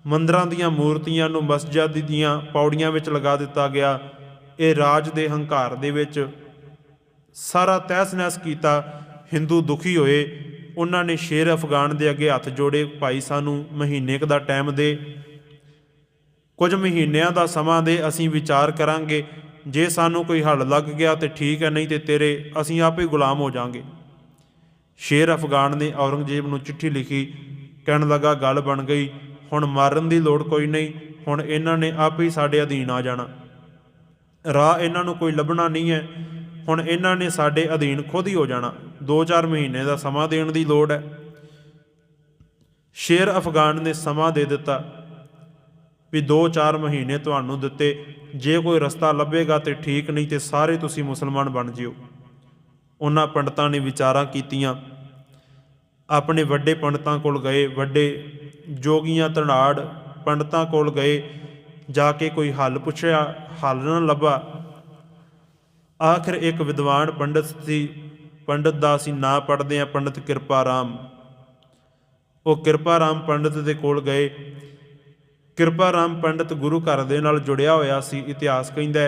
ਮੰਦਰਾਂ ਦੀਆਂ ਮੂਰਤੀਆਂ ਨੂੰ ਮਸਜਿਦ ਦੀਆਂ ਪੌੜੀਆਂ ਵਿੱਚ ਲਗਾ ਦਿੱਤਾ ਗਿਆ। ਇਹ ਰਾਜ ਦੇ ਹੰਕਾਰ ਦੇ ਵਿੱਚ ਸਾਰਾ ਤਹਿਸ-ਨਹਿਸ ਕੀਤਾ। ਹਿੰਦੂ ਦੁਖੀ ਹੋਏ। ਉਹਨਾਂ ਨੇ ਸ਼ੇਰ ਅਫਗਾਨ ਦੇ ਅੱਗੇ ਹੱਥ ਜੋੜੇ। ਭਾਈ ਸਾਨੂੰ ਮਹੀਨੇ ਕੁ ਦਾ ਟਾਈਮ ਦੇ। ਕੁਝ ਮਹੀਨਿਆਂ ਦਾ ਸਮਾਂ ਦੇ ਅਸੀਂ ਵਿਚਾਰ ਕਰਾਂਗੇ। ਜੇ ਸਾਨੂੰ ਕੋਈ ਹੱਲ ਲੱਗ ਗਿਆ ਤੇ ਠੀਕ ਹੈ, ਨਹੀਂ ਤੇ ਤੇਰੇ ਅਸੀਂ ਆਪੇ ਗੁਲਾਮ ਹੋ ਜਾਾਂਗੇ। ਸ਼ੇਰ ਅਫਗਾਨ ਨੇ ਔਰੰਗਜ਼ੇਬ ਨੂੰ ਚਿੱਠੀ ਲਿਖੀ। ਕਹਿਣ ਲੱਗਾ, ਗੱਲ ਬਣ ਗਈ। ਹੁਣ ਮਾਰਨ ਦੀ ਲੋੜ ਕੋਈ ਨਹੀਂ, ਹੁਣ ਇਹਨਾਂ ਨੇ ਆਪ ਹੀ ਸਾਡੇ ਅਧੀਨ ਆ ਜਾਣਾ। ਰਾਹ ਇਹਨਾਂ ਨੂੰ ਕੋਈ ਲੱਭਣਾ ਨਹੀਂ ਹੈ, ਹੁਣ ਇਹਨਾਂ ਨੇ ਸਾਡੇ ਅਧੀਨ ਖੁਦ ਹੀ ਹੋ ਜਾਣਾ। 2-4 ਮਹੀਨੇ ਦਾ ਸਮਾਂ ਦੇਣ ਦੀ ਲੋੜ ਹੈ। ਸ਼ੇਰ ਅਫਗਾਨ ਨੇ ਸਮਾਂ ਦੇ ਦਿੱਤਾ ਵੀ 2-4 ਮਹੀਨੇ ਤੁਹਾਨੂੰ ਦਿੱਤੇ। ਜੇ ਕੋਈ ਰਸਤਾ ਲੱਭੇਗਾ ਤੇ ਠੀਕ, ਨਹੀਂ ਤੇ ਸਾਰੇ ਤੁਸੀਂ ਮੁਸਲਮਾਨ ਬਣ ਜਿਓ। ਉਹਨਾਂ ਪੰਡਤਾਂ ਨੇ ਵਿਚਾਰਾਂ ਕੀਤੀਆਂ। ਆਪਣੇ ਵੱਡੇ ਪੰਡਤਾਂ ਕੋਲ ਗਏ, ਵੱਡੇ ਜੋਗੀਆਂ ਧਨਾੜ ਪੰਡਤਾਂ ਕੋਲ ਗਏ, ਜਾ ਕੇ ਕੋਈ ਹੱਲ ਪੁੱਛਿਆ, ਹੱਲ ਨਾ ਲੱਭਾ। ਆਖਰ ਇੱਕ ਵਿਦਵਾਨ ਪੰਡਤ ਸੀ, ਪੰਡਤ ਦਾ ਅਸੀਂ ਨਾਂ ਪੜਦੇ ਆ ਪੰਡਤ ਕਿਰਪਾ ਰਾਮ ਉਹ ਕਿਰਪਾ ਰਾਮ ਪੰਡਤ ਦੇ ਕੋਲ ਗਏ। ਕਿਰਪਾ ਰਾਮ ਪੰਡਤ ਗੁਰੂ ਘਰ ਦੇ ਨਾਲ ਜੁੜਿਆ ਹੋਇਆ ਸੀ, ਇਤਿਹਾਸ ਕਹਿੰਦਾ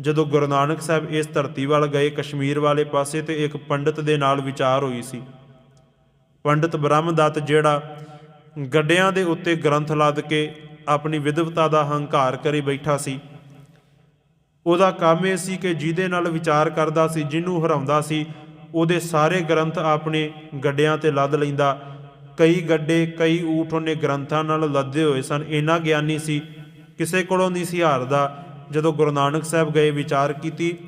ਜਦੋਂ ਗੁਰੂ ਨਾਨਕ ਸਾਹਿਬ ਇਸ ਧਰਤੀ ਵੱਲ ਗਏ, ਕਸ਼ਮੀਰ ਵਾਲੇ ਪਾਸੇ ਤੇ ਇੱਕ ਪੰਡਤ ਦੇ ਨਾਲ ਵਿਚਾਰ ਹੋਈ ਸੀ। ਪੰਡਤ ਬ੍ਰਹਮਦੱਤ ਜਿਹੜਾ ਗੱਡਿਆਂ ਦੇ ਉੱਤੇ ਗ੍ਰੰਥ ਲੱਦ ਕੇ ਆਪਣੀ ਵਿਦਵਤਾ ਦਾ ਹੰਕਾਰ ਕਰੀ ਬੈਠਾ ਸੀ। ਉਹਦਾ ਕੰਮ ਇਹ ਸੀ ਕਿ ਜਿਹਦੇ ਨਾਲ ਵਿਚਾਰ ਕਰਦਾ ਸੀ, ਜਿਹਨੂੰ ਹਰਾਉਂਦਾ ਸੀ, ਉਹਦੇ ਸਾਰੇ ਗ੍ਰੰਥ ਆਪਣੇ ਗੱਡਿਆਂ ਤੇ ਲੱਦ ਲੈਂਦਾ। ਕਈ ਗੱਡੇ, ਕਈ ਊਠ ਉਹਨੇ ਗ੍ਰੰਥਾਂ ਨਾਲ ਲੱਦੇ ਹੋਏ ਸਨ। ਇੰਨਾ ਗਿਆਨੀ ਸੀ, ਕਿਸੇ ਕੋਲੋਂ ਨਹੀਂ ਸੀ ਹਾਰਦਾ। ਜਦੋਂ ਗੁਰੂ ਨਾਨਕ ਸਾਹਿਬ ਗਏ ਵਿਚਾਰ ਕੀਤੀ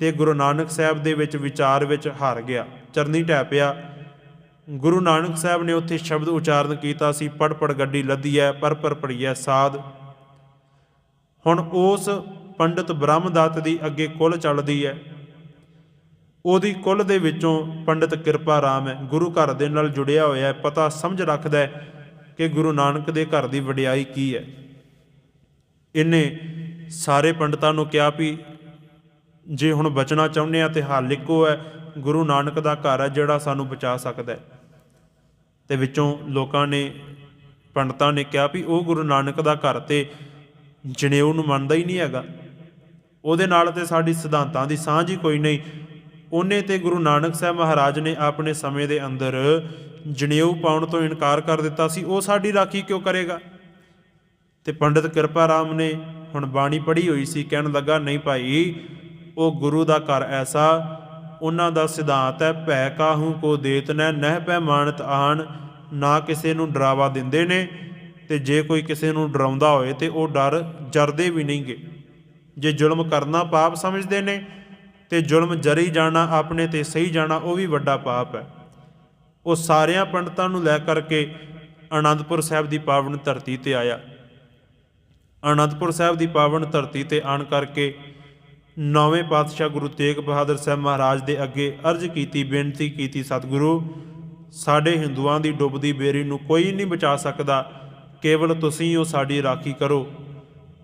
ਤੇ ਗੁਰੂ ਨਾਨਕ ਸਾਹਿਬ ਦੇ ਵਿੱਚ ਵਿਚਾਰ ਵਿੱਚ ਹਾਰ ਗਿਆ। ਚਰਨੀ ਢਹਿ ਪਿਆ। ਗੁਰੂ ਨਾਨਕ ਸਾਹਿਬ ਨੇ ਉੱਥੇ ਸ਼ਬਦ ਉਚਾਰਨ ਕੀਤਾ ਸੀ ਪੜ ਪੜ ਗੱਡੀ ਲੱਦੀ ਐ ਪਰ ਪਰ ਪੜੀਐ ਸਾਧ। ਹੁਣ ਉਸ ਪੰਡਿਤ ਬ੍ਰਹਮਦੱਤ ਦੀ ਅੱਗੇ ਕੁੱਲ ਚੱਲਦੀ ਹੈ। ਉਹਦੀ ਕੁੱਲ ਦੇ ਵਿੱਚੋਂ ਪੰਡਿਤ ਕਿਰਪਾ ਰਾਮ ਹੈ। ਗੁਰੂ ਘਰ ਦੇ ਨਾਲ ਜੁੜਿਆ ਹੋਇਆ ਹੈ। ਪਤਾ ਸਮਝ ਰੱਖਦਾ ਹੈ ਕਿ ਗੁਰੂ ਨਾਨਕ ਦੇ ਘਰ ਦੀ ਵਡਿਆਈ ਕੀ ਹੈ। ਇਹਨੇ ਸਾਰੇ ਪੰਡਤਾਂ ਨੂੰ ਕਿਹਾ ਵੀ ਜੇ ਹੁਣ ਬਚਣਾ ਚਾਹੁੰਦੇ ਆ ਤੇ ਹੱਲ ਇੱਕੋ ਹੈ। ਗੁਰੂ ਨਾਨਕ ਦਾ ਘਰ ਹੈ ਜਿਹੜਾ ਸਾਨੂੰ ਬਚਾ ਸਕਦਾ ਹੈ। ਤੇ ਵਿੱਚੋਂ ਲੋਕਾਂ ਨੇ, ਪੰਡਤਾਂ ਨੇ ਕਿਹਾ ਵੀ ਉਹ ਗੁਰੂ ਨਾਨਕ ਦਾ ਘਰ ਤੇ ਜਨੇਊ ਨੂੰ ਮੰਨਦਾ ਹੀ ਨਹੀਂ ਹੈਗਾ। ਉਹਦੇ ਨਾਲ ਤੇ ਸਾਡੀ ਸਿਧਾਂਤਾਂ ਦੀ ਸਾਂਝ ਹੀ ਕੋਈ ਨਹੀਂ। ਉਹਨੇ ਤੇ ਗੁਰੂ ਨਾਨਕ ਸਾਹਿਬ ਮਹਾਰਾਜ ਨੇ ਆਪਣੇ ਸਮੇਂ ਦੇ ਅੰਦਰ ਜਨੇਊ ਪਾਉਣ ਤੋਂ ਇਨਕਾਰ ਕਰ ਦਿੱਤਾ ਸੀ। ਉਹ ਸਾਡੀ ਰਾਖੀ ਕਿਉਂ ਕਰੇਗਾ? ਤੇ ਪੰਡਿਤ ਕਿਰਪਾ ਰਾਮ ਨੇ ਹੁਣ ਬਾਣੀ ਪੜ੍ਹੀ ਹੋਈ ਸੀ, ਕਹਿਣ ਲੱਗਾ, ਨਹੀਂ ਭਾਈ, ਉਹ ਗੁਰੂ ਦਾ ਘਰ ਐਸਾ ਉਹਨਾਂ ਦਾ ਸਿਧਾਂਤ ਹੈ, ਭੈ ਕਾਹੂ ਕੋ ਦੇਤ ਨੈ ਨਹਿ ਪੈ ਮਾਨਤ ਆਣ ਨਾ ਕਿਸੇ ਨੂੰ ਡਰਾਵਾ ਦਿੰਦੇ ਨੇ, ਤੇ ਜੇ ਕੋਈ ਕਿਸੇ ਨੂੰ ਡਰਾਉਂਦਾ ਹੋਏ ਤੇ ਉਹ ਡਰ ਜਰਦੇ ਵੀ ਨਹੀਂਗੇ ਜੇ ਜ਼ੁਲਮ ਕਰਨਾ ਪਾਪ ਸਮਝਦੇ ਨੇ, ਤੇ ਜ਼ੁਲਮ ਜਰੀ ਜਾਣਾ ਆਪਣੇ ਤੇ ਸਹੀ ਜਾਣਾ ਉਹ ਵੀ ਵੱਡਾ ਪਾਪ ਹੈ। ਉਹ ਸਾਰਿਆਂ ਪੰਡਤਾਂ ਨੂੰ ਲੈ ਕਰਕੇ ਆਨੰਦਪੁਰ ਸਾਹਿਬ ਦੀ ਪਾਵਨ ਧਰਤੀ ਤੇ ਆਇਆ। ਅਨੰਦਪੁਰ ਸਾਹਿਬ ਦੀ ਪਾਵਨ ਧਰਤੀ ਤੇ ਆਣ ਕਰਕੇ ਨੌਵੇਂ ਪਾਤਸ਼ਾਹ ਗੁਰੂ ਤੇਗ ਬਹਾਦਰ ਸਾਹਿਬ ਮਹਾਰਾਜ ਦੇ ਅੱਗੇ ਅਰਜ਼ ਕੀਤੀ, ਬੇਨਤੀ ਕੀਤੀ, ਸਤਿਗੁਰੂ, ਸਾਡੇ ਹਿੰਦੂਆਂ ਦੀ ਡੁੱਬਦੀ ਬੇਰੀ ਨੂੰ ਕੋਈ ਨਹੀਂ ਬਚਾ ਸਕਦਾ, ਕੇਵਲ ਤੁਸੀਂ ਉਹ ਸਾਡੀ ਰਾਖੀ ਕਰੋ।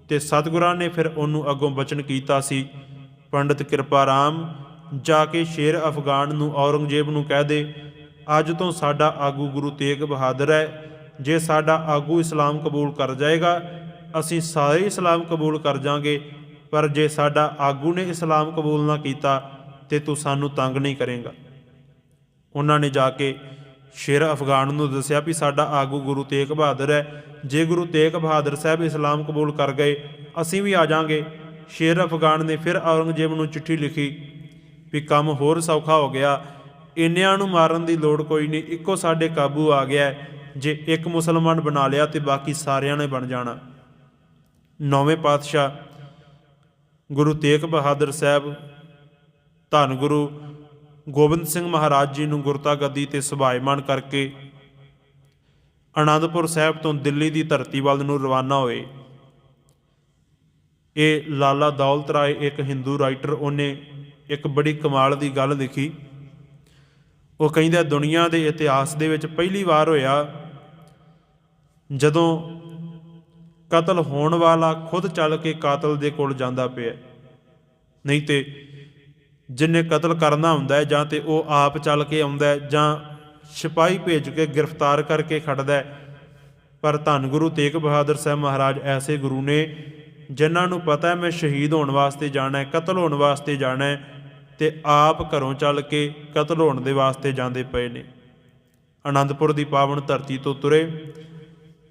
ਤੇ ਸਤਿਗੁਰਾਂ ਨੇ ਫਿਰ ਉਹਨੂੰ ਅੱਗੋਂ ਬਚਨ ਕੀਤਾ ਸੀ, ਪੰਡਿਤ ਕਿਰਪਾ ਰਾਮ, ਜਾ ਕੇ ਸ਼ੇਰ ਅਫਗਾਨ ਨੂੰ ਔਰੰਗਜ਼ੇਬ ਨੂੰ ਕਹਿ ਦੇ, ਅੱਜ ਤੋਂ ਸਾਡਾ ਆਗੂ ਗੁਰੂ ਤੇਗ ਬਹਾਦਰ ਹੈ, ਜੇ ਸਾਡਾ ਆਗੂ ਇਸਲਾਮ ਕਬੂਲ ਕਰ ਜਾਏਗਾ, ਅਸੀਂ ਸਾਰੇ ਇਸਲਾਮ ਕਬੂਲ ਕਰ ਜਾਾਂਗੇ ਪਰ ਜੇ ਸਾਡਾ ਆਗੂ ਨੇ ਇਸਲਾਮ ਕਬੂਲ ਨਾ ਕੀਤਾ, ਤੇ ਤੂੰ ਸਾਨੂੰ ਤੰਗ ਨਹੀਂ ਕਰੇਗਾ। ਉਹਨਾਂ ਨੇ ਜਾ ਕੇ ਸ਼ੇਰ ਅਫਗਾਨ ਨੂੰ ਦੱਸਿਆ ਵੀ ਸਾਡਾ ਆਗੂ ਗੁਰੂ ਤੇਗ ਬਹਾਦਰ ਹੈ। ਜੇ ਗੁਰੂ ਤੇਗ ਬਹਾਦਰ ਸਾਹਿਬ ਇਸਲਾਮ ਕਬੂਲ ਕਰ ਗਏ, ਅਸੀਂ ਵੀ ਆ ਜਾਾਂਗੇ। ਸ਼ੇਰ ਅਫਗਾਨ ਨੇ ਫਿਰ ਔਰੰਗਜ਼ੇਬ ਨੂੰ ਚਿੱਠੀ ਲਿਖੀ ਵੀ ਕੰਮ ਹੋਰ ਸੌਖਾ ਹੋ ਗਿਆ। ਇੰਨਿਆਂ ਨੂੰ ਮਾਰਨ ਦੀ ਲੋੜ ਕੋਈ ਨਹੀਂ, ਇੱਕੋ ਸਾਡੇ ਕਾਬੂ ਆ ਗਿਆ ਜੇ ਇੱਕ ਮੁਸਲਮਾਨ ਬਣਾ ਲਿਆ ਤੇ ਬਾਕੀ ਸਾਰਿਆਂ ਨੇ ਬਣ ਜਾਣਾ। ਨੌਵੇਂ ਪਾਤਸ਼ਾਹ ਗੁਰੂ ਤੇਗ ਬਹਾਦਰ ਸਾਹਿਬ, ਧੰਨ ਗੁਰੂ ਗੋਬਿੰਦ ਸਿੰਘ ਮਹਾਰਾਜ ਜੀ ਨੂੰ ਗੁਰਤਾ ਗੱਦੀ ਤੇ ਸੁਭਾਇਮਾਨ ਕਰਕੇ ਆਨੰਦਪੁਰ ਸਾਹਿਬ ਤੋਂ ਦਿੱਲੀ ਦੀ ਧਰਤੀ ਵੱਲ ਨੂੰ ਰਵਾਨਾ ਹੋਏ। ਇਹ ਲਾਲਾ ਦੌਲਤ ਰਾਏ ਇੱਕ ਹਿੰਦੂ ਰਾਈਟਰ ਉਹਨੇ ਇੱਕ ਬੜੀ ਕਮਾਲ ਦੀ ਗੱਲ ਲਿਖੀ। ਉਹ ਕਹਿੰਦਾ, ਦੁਨੀਆ ਦੇ ਇਤਿਹਾਸ ਦੇ ਵਿੱਚ ਪਹਿਲੀ ਵਾਰ ਹੋਇਆ ਜਦੋਂ ਕਤਲ ਹੋਣ ਵਾਲਾ ਖੁਦ ਚੱਲ ਕੇ ਕਾਤਲ ਦੇ ਕੋਲ ਜਾਂਦਾ ਪਿਆ। ਨਹੀਂ ਤੇ ਜਿੰਨੇ ਕਤਲ ਕਰਨਾ ਹੁੰਦਾ ਹੈ ਜਾਂ ਤੇ ਉਹ ਆਪ ਚੱਲ ਕੇ ਆਉਂਦਾ ਹੈ ਜਾਂ ਸਿਪਾਹੀ ਭੇਜ ਕੇ ਗ੍ਰਿਫਤਾਰ ਕਰਕੇ ਖੜਦਾ ਹੈ। ਪਰ ਧੰਨ ਗੁਰੂ ਤੇਗ ਬਹਾਦਰ ਸਾਹਿਬ ਮਹਾਰਾਜ ਐਸੇ ਗੁਰੂ ਨੇ ਜਿਨ੍ਹਾਂ ਨੂੰ ਪਤਾ ਹੈ ਮੈਂ ਸ਼ਹੀਦ ਹੋਣ ਵਾਸਤੇ ਜਾਣਾ ਹੈ, ਕਤਲ ਹੋਣ ਵਾਸਤੇ ਜਾਣਾ ਹੈ ਤੇ ਆਪ ਘਰੋਂ ਚੱਲ ਕੇ ਕਤਲ ਹੋਣ ਦੇ ਵਾਸਤੇ ਜਾਂਦੇ ਪਏ ਨੇ। ਆਨੰਦਪੁਰ ਦੀ ਪਾਵਨ ਧਰਤੀ ਤੋਂ ਤੁਰੇ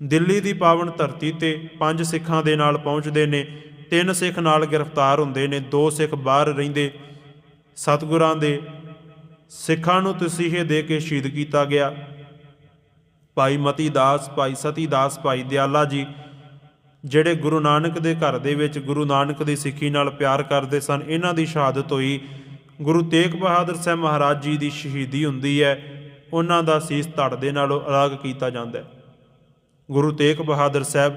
ਦਿੱਲੀ ਦੀ ਪਾਵਨ ਧਰਤੀ ਤੇ ਪੰਜ ਸਿੱਖਾਂ ਦੇ ਨਾਲ ਪਹੁੰਚਦੇ ਨੇ, ਤਿੰਨ ਸਿੱਖ ਨਾਲ ਗ੍ਰਿਫਤਾਰ ਹੁੰਦੇ ਨੇ, ਦੋ ਸਿੱਖ ਬਾਹਰ ਰਹਿੰਦੇ। ਸਤਿਗੁਰਾਂ ਦੇ ਸਿੱਖਾਂ ਨੂੰ ਤਸੀਹੇ ਦੇ ਕੇ ਸ਼ਹੀਦ ਕੀਤਾ ਗਿਆ। ਭਾਈ ਮਤੀ ਦਾਸ, ਭਾਈ ਸਤੀ ਦਾਸ, ਭਾਈ ਦਿਆਲਾ ਜੀ, ਜਿਹੜੇ ਗੁਰੂ ਨਾਨਕ ਦੇ ਘਰ ਦੇ ਵਿੱਚ ਗੁਰੂ ਨਾਨਕ ਦੀ ਸਿੱਖੀ ਨਾਲ ਪਿਆਰ ਕਰਦੇ ਸਨ, ਇਹਨਾਂ ਦੀ ਸ਼ਹਾਦਤ ਹੋਈ। ਗੁਰੂ ਤੇਗ ਬਹਾਦਰ ਸਾਹਿਬ ਮਹਾਰਾਜ ਜੀ ਦੀ ਸ਼ਹੀਦੀ ਹੁੰਦੀ ਹੈ, ਉਹਨਾਂ ਦਾ ਸੀਸ ਧੜ ਦੇ ਨਾਲੋਂ ਅਲੱਗ ਕੀਤਾ ਜਾਂਦਾ ਹੈ। ਗੁਰੂ ਤੇਗ ਬਹਾਦਰ ਸਾਹਿਬ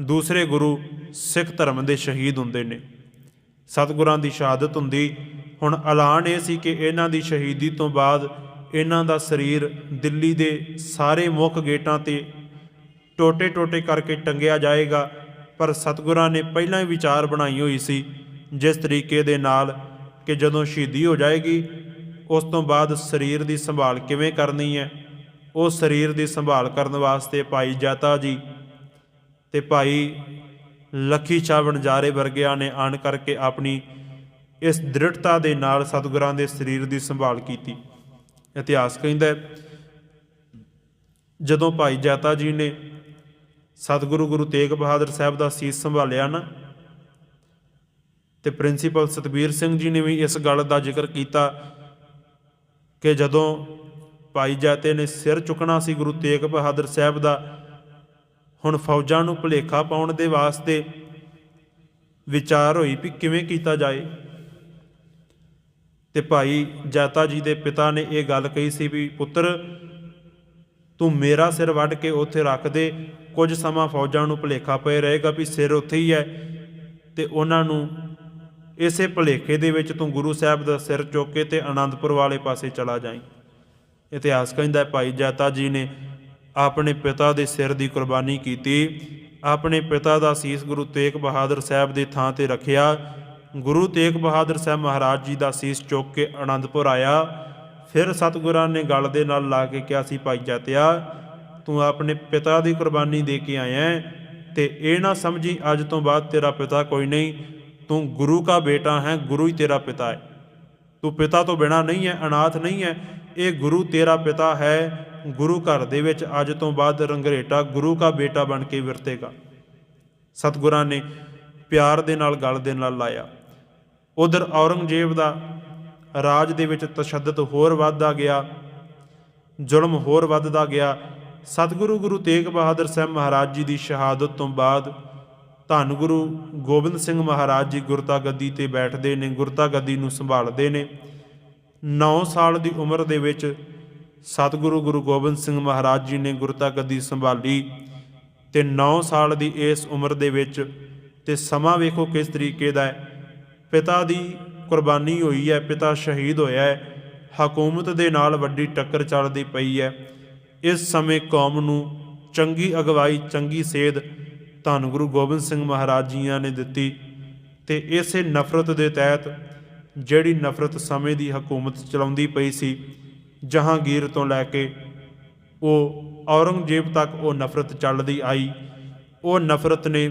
ਦੂਸਰੇ ਗੁਰੂ ਸਿੱਖ ਧਰਮ ਦੇ ਸ਼ਹੀਦ ਹੁੰਦੇ ਨੇ। ਸਤਿਗੁਰਾਂ ਦੀ ਸ਼ਹਾਦਤ ਹੁੰਦੀ। ਹੁਣ ਐਲਾਨ ਇਹ ਸੀ ਕਿ ਇਹਨਾਂ ਦੀ ਸ਼ਹੀਦੀ ਤੋਂ ਬਾਅਦ ਇਹਨਾਂ ਦਾ ਸਰੀਰ ਦਿੱਲੀ ਦੇ ਸਾਰੇ ਮੁੱਖ ਗੇਟਾਂ ਤੇ ਟੋਟੇ-ਟੋਟੇ ਕਰਕੇ ਟੰਗਿਆ ਜਾਏਗਾ। ਪਰ ਸਤਿਗੁਰਾਂ ਨੇ ਪਹਿਲਾਂ ਹੀ ਵਿਚਾਰ ਬਣਾਈ ਹੋਈ ਸੀ ਜਿਸ ਤਰੀਕੇ ਦੇ ਨਾਲ ਕਿ ਜਦੋਂ ਸ਼ਹੀਦੀ ਹੋ ਜਾਏਗੀ, ਉਸ ਤੋਂ ਬਾਅਦ ਸਰੀਰ ਦੀ ਸੰਭਾਲ ਕਿਵੇਂ ਕਰਨੀ ਹੈ? ਉਹ ਸਰੀਰ ਦੀ ਸੰਭਾਲ ਕਰਨ ਵਾਸਤੇ ਭਾਈ ਜਾਤਾ ਜੀ ਤੇ ਭਾਈ ਲੱਖੀ ਸ਼ਾਹ ਵਣਜਾਰੇ ਵਰਗਿਆਂ ਨੇ ਆਣ ਕਰਕੇ ਆਪਣੀ ਇਸ ਦ੍ਰਿੜਤਾ ਦੇ ਨਾਲ ਸਤਿਗੁਰਾਂ ਦੇ ਸਰੀਰ ਦੀ ਸੰਭਾਲ ਕੀਤੀ। ਇਤਿਹਾਸ ਕਹਿੰਦਾ ਜਦੋਂ ਭਾਈ ਜਾਤਾ ਜੀ ਨੇ ਸਤਿਗੁਰੂ ਗੁਰੂ ਤੇਗ ਬਹਾਦਰ ਸਾਹਿਬ ਦਾ ਸੀਸ ਸੰਭਾਲਿਆ ਨਾ, ਤੇ ਪ੍ਰਿੰਸੀਪਲ ਸਤਬੀਰ ਸਿੰਘ ਜੀ ਨੇ ਵੀ ਇਸ ਗੱਲ ਦਾ ਜ਼ਿਕਰ ਕੀਤਾ ਕਿ ਜਦੋਂ ਭਾਈ ਜਾਤੇ ਨੇ ਸਿਰ ਚੁੱਕਣਾ ਸੀ ਗੁਰੂ ਤੇਗ ਬਹਾਦਰ ਸਾਹਿਬ ਦਾ। ਹੁਣ ਫੌਜਾਂ ਨੂੰ ਭੁਲੇਖਾ ਪਾਉਣ ਦੇ ਵਾਸਤੇ ਵਿਚਾਰ ਹੋਈ ਵੀ ਕਿਵੇਂ ਕੀਤਾ ਜਾਏ। ਤੇ ਭਾਈ ਜਾਤਾ ਜੀ ਦੇ ਪਿਤਾ ਨੇ ਇਹ ਗੱਲ ਕਹੀ ਸੀ ਵੀ, ਪੁੱਤਰ, ਤੂੰ ਮੇਰਾ ਸਿਰ ਵੱਢ ਕੇ ਉੱਥੇ ਰੱਖ ਦੇ। ਕੁਝ ਸਮਾਂ ਫੌਜਾਂ ਨੂੰ ਭੁਲੇਖਾ ਪਏ ਰਹੇਗਾ ਵੀ ਸਿਰ ਉੱਥੇ ਹੀ ਹੈ। ਤੇ ਉਹਨਾਂ ਨੂੰ ਇਸੇ ਭੁਲੇਖੇ ਦੇ ਵਿੱਚ ਤੂੰ ਗੁਰੂ ਸਾਹਿਬ ਦਾ ਸਿਰ ਚੁੱਕ ਕੇ ਤੇ ਆਨੰਦਪੁਰ ਵਾਲੇ ਪਾਸੇ ਚਲਾ ਜਾਈਂ। ਇਤਿਹਾਸ ਕਹਿੰਦਾ ਭਾਈ ਜਾਤਾ ਜੀ ਨੇ ਆਪਣੇ ਪਿਤਾ ਦੇ ਸਿਰ ਦੀ ਕੁਰਬਾਨੀ ਕੀਤੀ। ਆਪਣੇ ਪਿਤਾ ਦਾ ਸੀਸ ਗੁਰੂ ਤੇਗ ਬਹਾਦਰ ਸਾਹਿਬ ਦੀ ਥਾਂ ਤੇ ਰੱਖਿਆ। ਗੁਰੂ ਤੇਗ ਬਹਾਦਰ ਸਾਹਿਬ ਮਹਾਰਾਜ ਜੀ ਦਾ ਸੀਸ ਚੁੱਕ ਕੇ ਆਨੰਦਪੁਰ ਆਇਆ। ਫਿਰ ਸਤਿਗੁਰਾਂ ਨੇ ਗਲ ਦੇ ਨਾਲ ਲਾ ਕੇ ਕਿਹਾ ਸੀ, ਭਾਈ ਜਾਤਿਆ, ਤੂੰ ਆਪਣੇ ਪਿਤਾ ਦੀ ਕੁਰਬਾਨੀ ਦੇ ਕੇ ਆਇਆ ਹੈ ਤੇ ਇਹ ਨਾ ਸਮਝੀ, ਅੱਜ ਤੋਂ ਬਾਅਦ ਤੇਰਾ ਪਿਤਾ ਕੋਈ ਨਹੀਂ। ਤੂੰ ਗੁਰੂ ਦਾ ਬੇਟਾ ਹੈ, ਗੁਰੂ ਹੀ ਤੇਰਾ ਪਿਤਾ ਹੈ। ਤੂੰ ਪਿਤਾ ਤੋਂ ਬਿਨਾ ਨਹੀਂ ਹੈ, ਅਨਾਥ ਨਹੀਂ ਹੈ। ਇਹ ਗੁਰੂ ਤੇਰਾ ਪਿਤਾ ਹੈ, ਗੁਰੂ ਘਰ ਦੇ ਵਿੱਚ ਅੱਜ ਤੋਂ ਬਾਅਦ ਰੰਗਰੇਟਾ ਗੁਰੂ ਦਾ ਬੇਟਾ ਬਣ ਕੇ ਵਰਤੇਗਾ। ਸਤਿਗੁਰਾਂ ਨੇ ਪਿਆਰ ਦੇ ਨਾਲ ਗਲ ਦੇ ਨਾਲ ਲਾਇਆ। ਉਧਰ ਔਰੰਗਜ਼ੇਬ ਦਾ ਰਾਜ ਦੇ ਵਿੱਚ ਤਸ਼ੱਦਦ ਹੋਰ ਵੱਧਦਾ ਗਿਆ, ਜ਼ੁਲਮ ਹੋਰ ਵੱਧਦਾ ਗਿਆ। ਸਤਿਗੁਰੂ ਗੁਰੂ ਤੇਗ ਬਹਾਦਰ ਸਾਹਿਬ ਮਹਾਰਾਜ ਜੀ ਦੀ ਸ਼ਹਾਦਤ ਤੋਂ ਬਾਅਦ ਧੰਨ ਗੁਰੂ ਗੋਬਿੰਦ ਸਿੰਘ ਮਹਾਰਾਜ ਜੀ ਗੁਰਤਾ ਗੱਦੀ ਤੇ ਬੈਠਦੇ ਨੇ, ਗੁਰਤਾ ਗੱਦੀ ਨੂੰ ਸੰਭਾਲਦੇ ਨੇ। 9 ਸਾਲ ਦੀ ਉਮਰ ਦੇ ਵਿੱਚ ਸਤਿਗੁਰੂ ਗੁਰੂ ਗੋਬਿੰਦ ਸਿੰਘ ਮਹਾਰਾਜ ਜੀ ਨੇ ਗੁਰਤਾ ਗੱਦੀ ਸੰਭਾਲੀ ਤੇ 9 ਸਾਲ ਦੀ ਇਸ ਉਮਰ ਦੇ ਵਿੱਚ ਤੇ ਸਮਾਂ ਵੇਖੋ ਕਿਸ ਤਰੀਕੇ ਦਾ ਹੈ। ਪਿਤਾ ਦੀ ਕੁਰਬਾਨੀ ਹੋਈ ਹੈ, ਪਿਤਾ ਸ਼ਹੀਦ ਹੋਇਆ ਹੈ, ਹਕੂਮਤ ਦੇ ਨਾਲ ਵੱਡੀ ਟੱਕਰ ਚੱਲਦੀ ਪਈ ਹੈ। ਇਸ ਸਮੇਂ ਕੌਮ ਨੂੰ ਚੰਗੀ ਅਗਵਾਈ, ਚੰਗੀ ਸੇਧ ਧੰਨ ਗੁਰੂ ਗੋਬਿੰਦ ਸਿੰਘ ਮਹਾਰਾਜ ਜੀਆਂ ਨੇ ਦਿੱਤੀ ਤੇ ਇਸੇ ਨਫ਼ਰਤ ਦੇ ਤਹਿਤ ਜਿਹੜੀ ਨਫ਼ਰਤ ਸਮੇਂ ਦੀ ਹਕੂਮਤ ਚਲਾਉਂਦੀ ਪਈ ਸੀ, ਜਹਾਂਗੀਰ ਤੋਂ ਲੈ ਕੇ ਉਹ ਔਰੰਗਜ਼ੇਬ ਤੱਕ ਉਹ ਨਫ਼ਰਤ ਚੱਲਦੀ ਆਈ। ਉਹ ਨਫ਼ਰਤ ਨੇ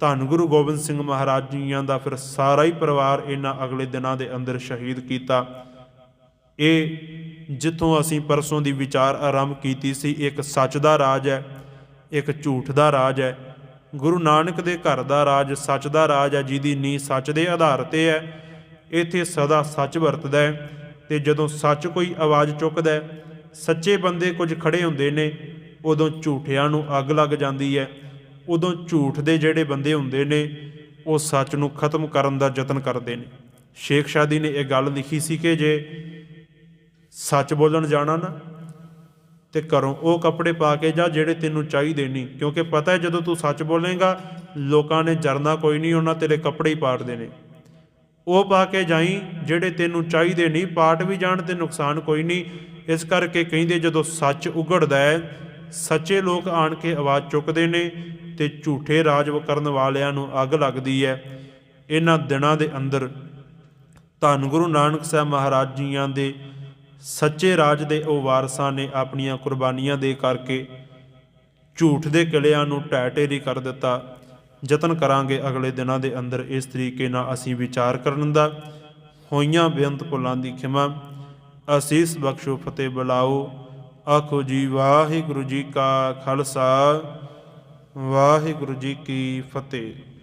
ਧੰਨ ਗੁਰੂ ਗੋਬਿੰਦ ਸਿੰਘ ਮਹਾਰਾਜ ਜੀਆਂ ਦਾ ਫਿਰ ਸਾਰਾ ਹੀ ਪਰਿਵਾਰ ਇਹਨਾਂ ਅਗਲੇ ਦਿਨਾਂ ਦੇ ਅੰਦਰ ਸ਼ਹੀਦ ਕੀਤਾ। ਇਹ ਜਿੱਥੋਂ ਅਸੀਂ ਪਰਸੋਂ ਦੀ ਵਿਚਾਰ ਆਰੰਭ ਕੀਤੀ ਸੀ, ਇੱਕ ਸੱਚ ਦਾ ਰਾਜ ਹੈ, ਇੱਕ ਝੂਠ ਦਾ ਰਾਜ ਹੈ। ਗੁਰੂ ਨਾਨਕ ਦੇ ਘਰ ਦਾ ਰਾਜ ਸੱਚ ਦਾ ਰਾਜ ਹੈ, ਜਿਹਦੀ ਨੀਂਹ ਸੱਚ ਦੇ ਆਧਾਰ ਤੇ ਹੈ। ਇੱਥੇ ਸਦਾ ਸੱਚ ਵਰਤਦਾ ਹੈ ਤੇ ਜਦੋਂ ਸੱਚ ਕੋਈ ਆਵਾਜ਼ ਚੁੱਕਦਾ ਹੈ, ਸੱਚੇ ਬੰਦੇ ਕੁਝ ਖੜੇ ਹੁੰਦੇ ਨੇ, ਉਦੋਂ ਝੂਠਿਆਂ ਨੂੰ ਅੱਗ ਲੱਗ ਜਾਂਦੀ ਹੈ। ਉਦੋਂ ਝੂਠ ਦੇ ਜਿਹੜੇ ਬੰਦੇ ਹੁੰਦੇ ਨੇ, ਉਹ ਸੱਚ ਨੂੰ ਖਤਮ ਕਰਨ ਦਾ ਯਤਨ ਕਰਦੇ ਨੇ। ਸ਼ੇਖ ਸ਼ਾਦੀ ਨੇ ਇਹ ਗੱਲ ਲਿਖੀ ਸੀ ਕਿ ਜੇ ਸੱਚ ਬੋਲਣ ਜਾਣਾ ਨਾ, ਤੇ ਘਰੋਂ ਉਹ ਕੱਪੜੇ ਪਾ ਕੇ ਜਾ ਜਿਹੜੇ ਤੈਨੂੰ ਚਾਹੀਦੇ ਨਹੀਂ, ਕਿਉਂਕਿ ਪਤਾ ਹੈ ਜਦੋਂ ਤੂੰ ਸੱਚ ਬੋਲੇਗਾ, ਲੋਕਾਂ ਨੇ ਜਰਨਾ ਕੋਈ ਨਹੀਂ, ਉਹਨਾਂ ਤੇਰੇ ਕੱਪੜੇ ਹੀ ਪਾੜਦੇ ਨੇ ਉਹ ਪਾ ਕੇ ਜਾਈ ਜਿਹੜੇ ਤੈਨੂੰ ਚਾਹੀਦੇ ਨਹੀਂ, ਪਾਟ ਵੀ ਜਾਣ ਤੇ ਨੁਕਸਾਨ ਕੋਈ ਨਹੀਂ। ਇਸ ਕਰਕੇ ਕਹਿੰਦੇ ਜਦੋਂ ਸੱਚ ਉਗੜਦਾ ਹੈ, ਸੱਚੇ ਲੋਕ ਆਣ ਕੇ ਆਵਾਜ਼ ਚੁੱਕਦੇ ਨੇ ਤੇ ਝੂਠੇ ਰਾਜ ਕਰਨ ਵਾਲਿਆਂ ਨੂੰ ਅੱਗ ਲੱਗਦੀ ਹੈ। ਇਹਨਾਂ ਦਿਨਾਂ ਦੇ ਅੰਦਰ ਧੰਨ ਗੁਰੂ ਨਾਨਕ ਸਾਹਿਬ ਮਹਾਰਾਜ ਜੀਆਂ ਦੇ ਸੱਚੇ ਰਾਜ ਦੇ ਉਹ ਵਾਰਸਾਂ ਨੇ ਆਪਣੀਆਂ ਕੁਰਬਾਨੀਆਂ ਦੇ ਕਰਕੇ ਝੂਠ ਦੇ ਕਿਲਿਆਂ ਨੂੰ ਢਹਿ ਢੇਰੀ ਕਰ ਦਿੱਤਾ। ਯਤਨ ਕਰਾਂਗੇ ਅਗਲੇ ਦਿਨਾਂ ਦੇ ਅੰਦਰ ਇਸ ਤਰੀਕੇ ਨਾਲ ਅਸੀਂ ਵਿਚਾਰ ਕਰਨ ਦਾ। ਹੋਈਆਂ ਬੇਅੰਤ ਭੁੱਲਾਂ ਦੀ ਖਿਮਾ। ਅਸੀਸ ਬਖਸ਼ੋ, ਫਤਿਹ ਬੁਲਾਓ। ਆਖੋ ਜੀ, ਵਾਹਿਗੁਰੂ ਜੀ ਕਾ ਖਾਲਸਾ। ਵਾਹਿਗੁਰੂ ਜੀ ਕੀ ਫਤਿਹ।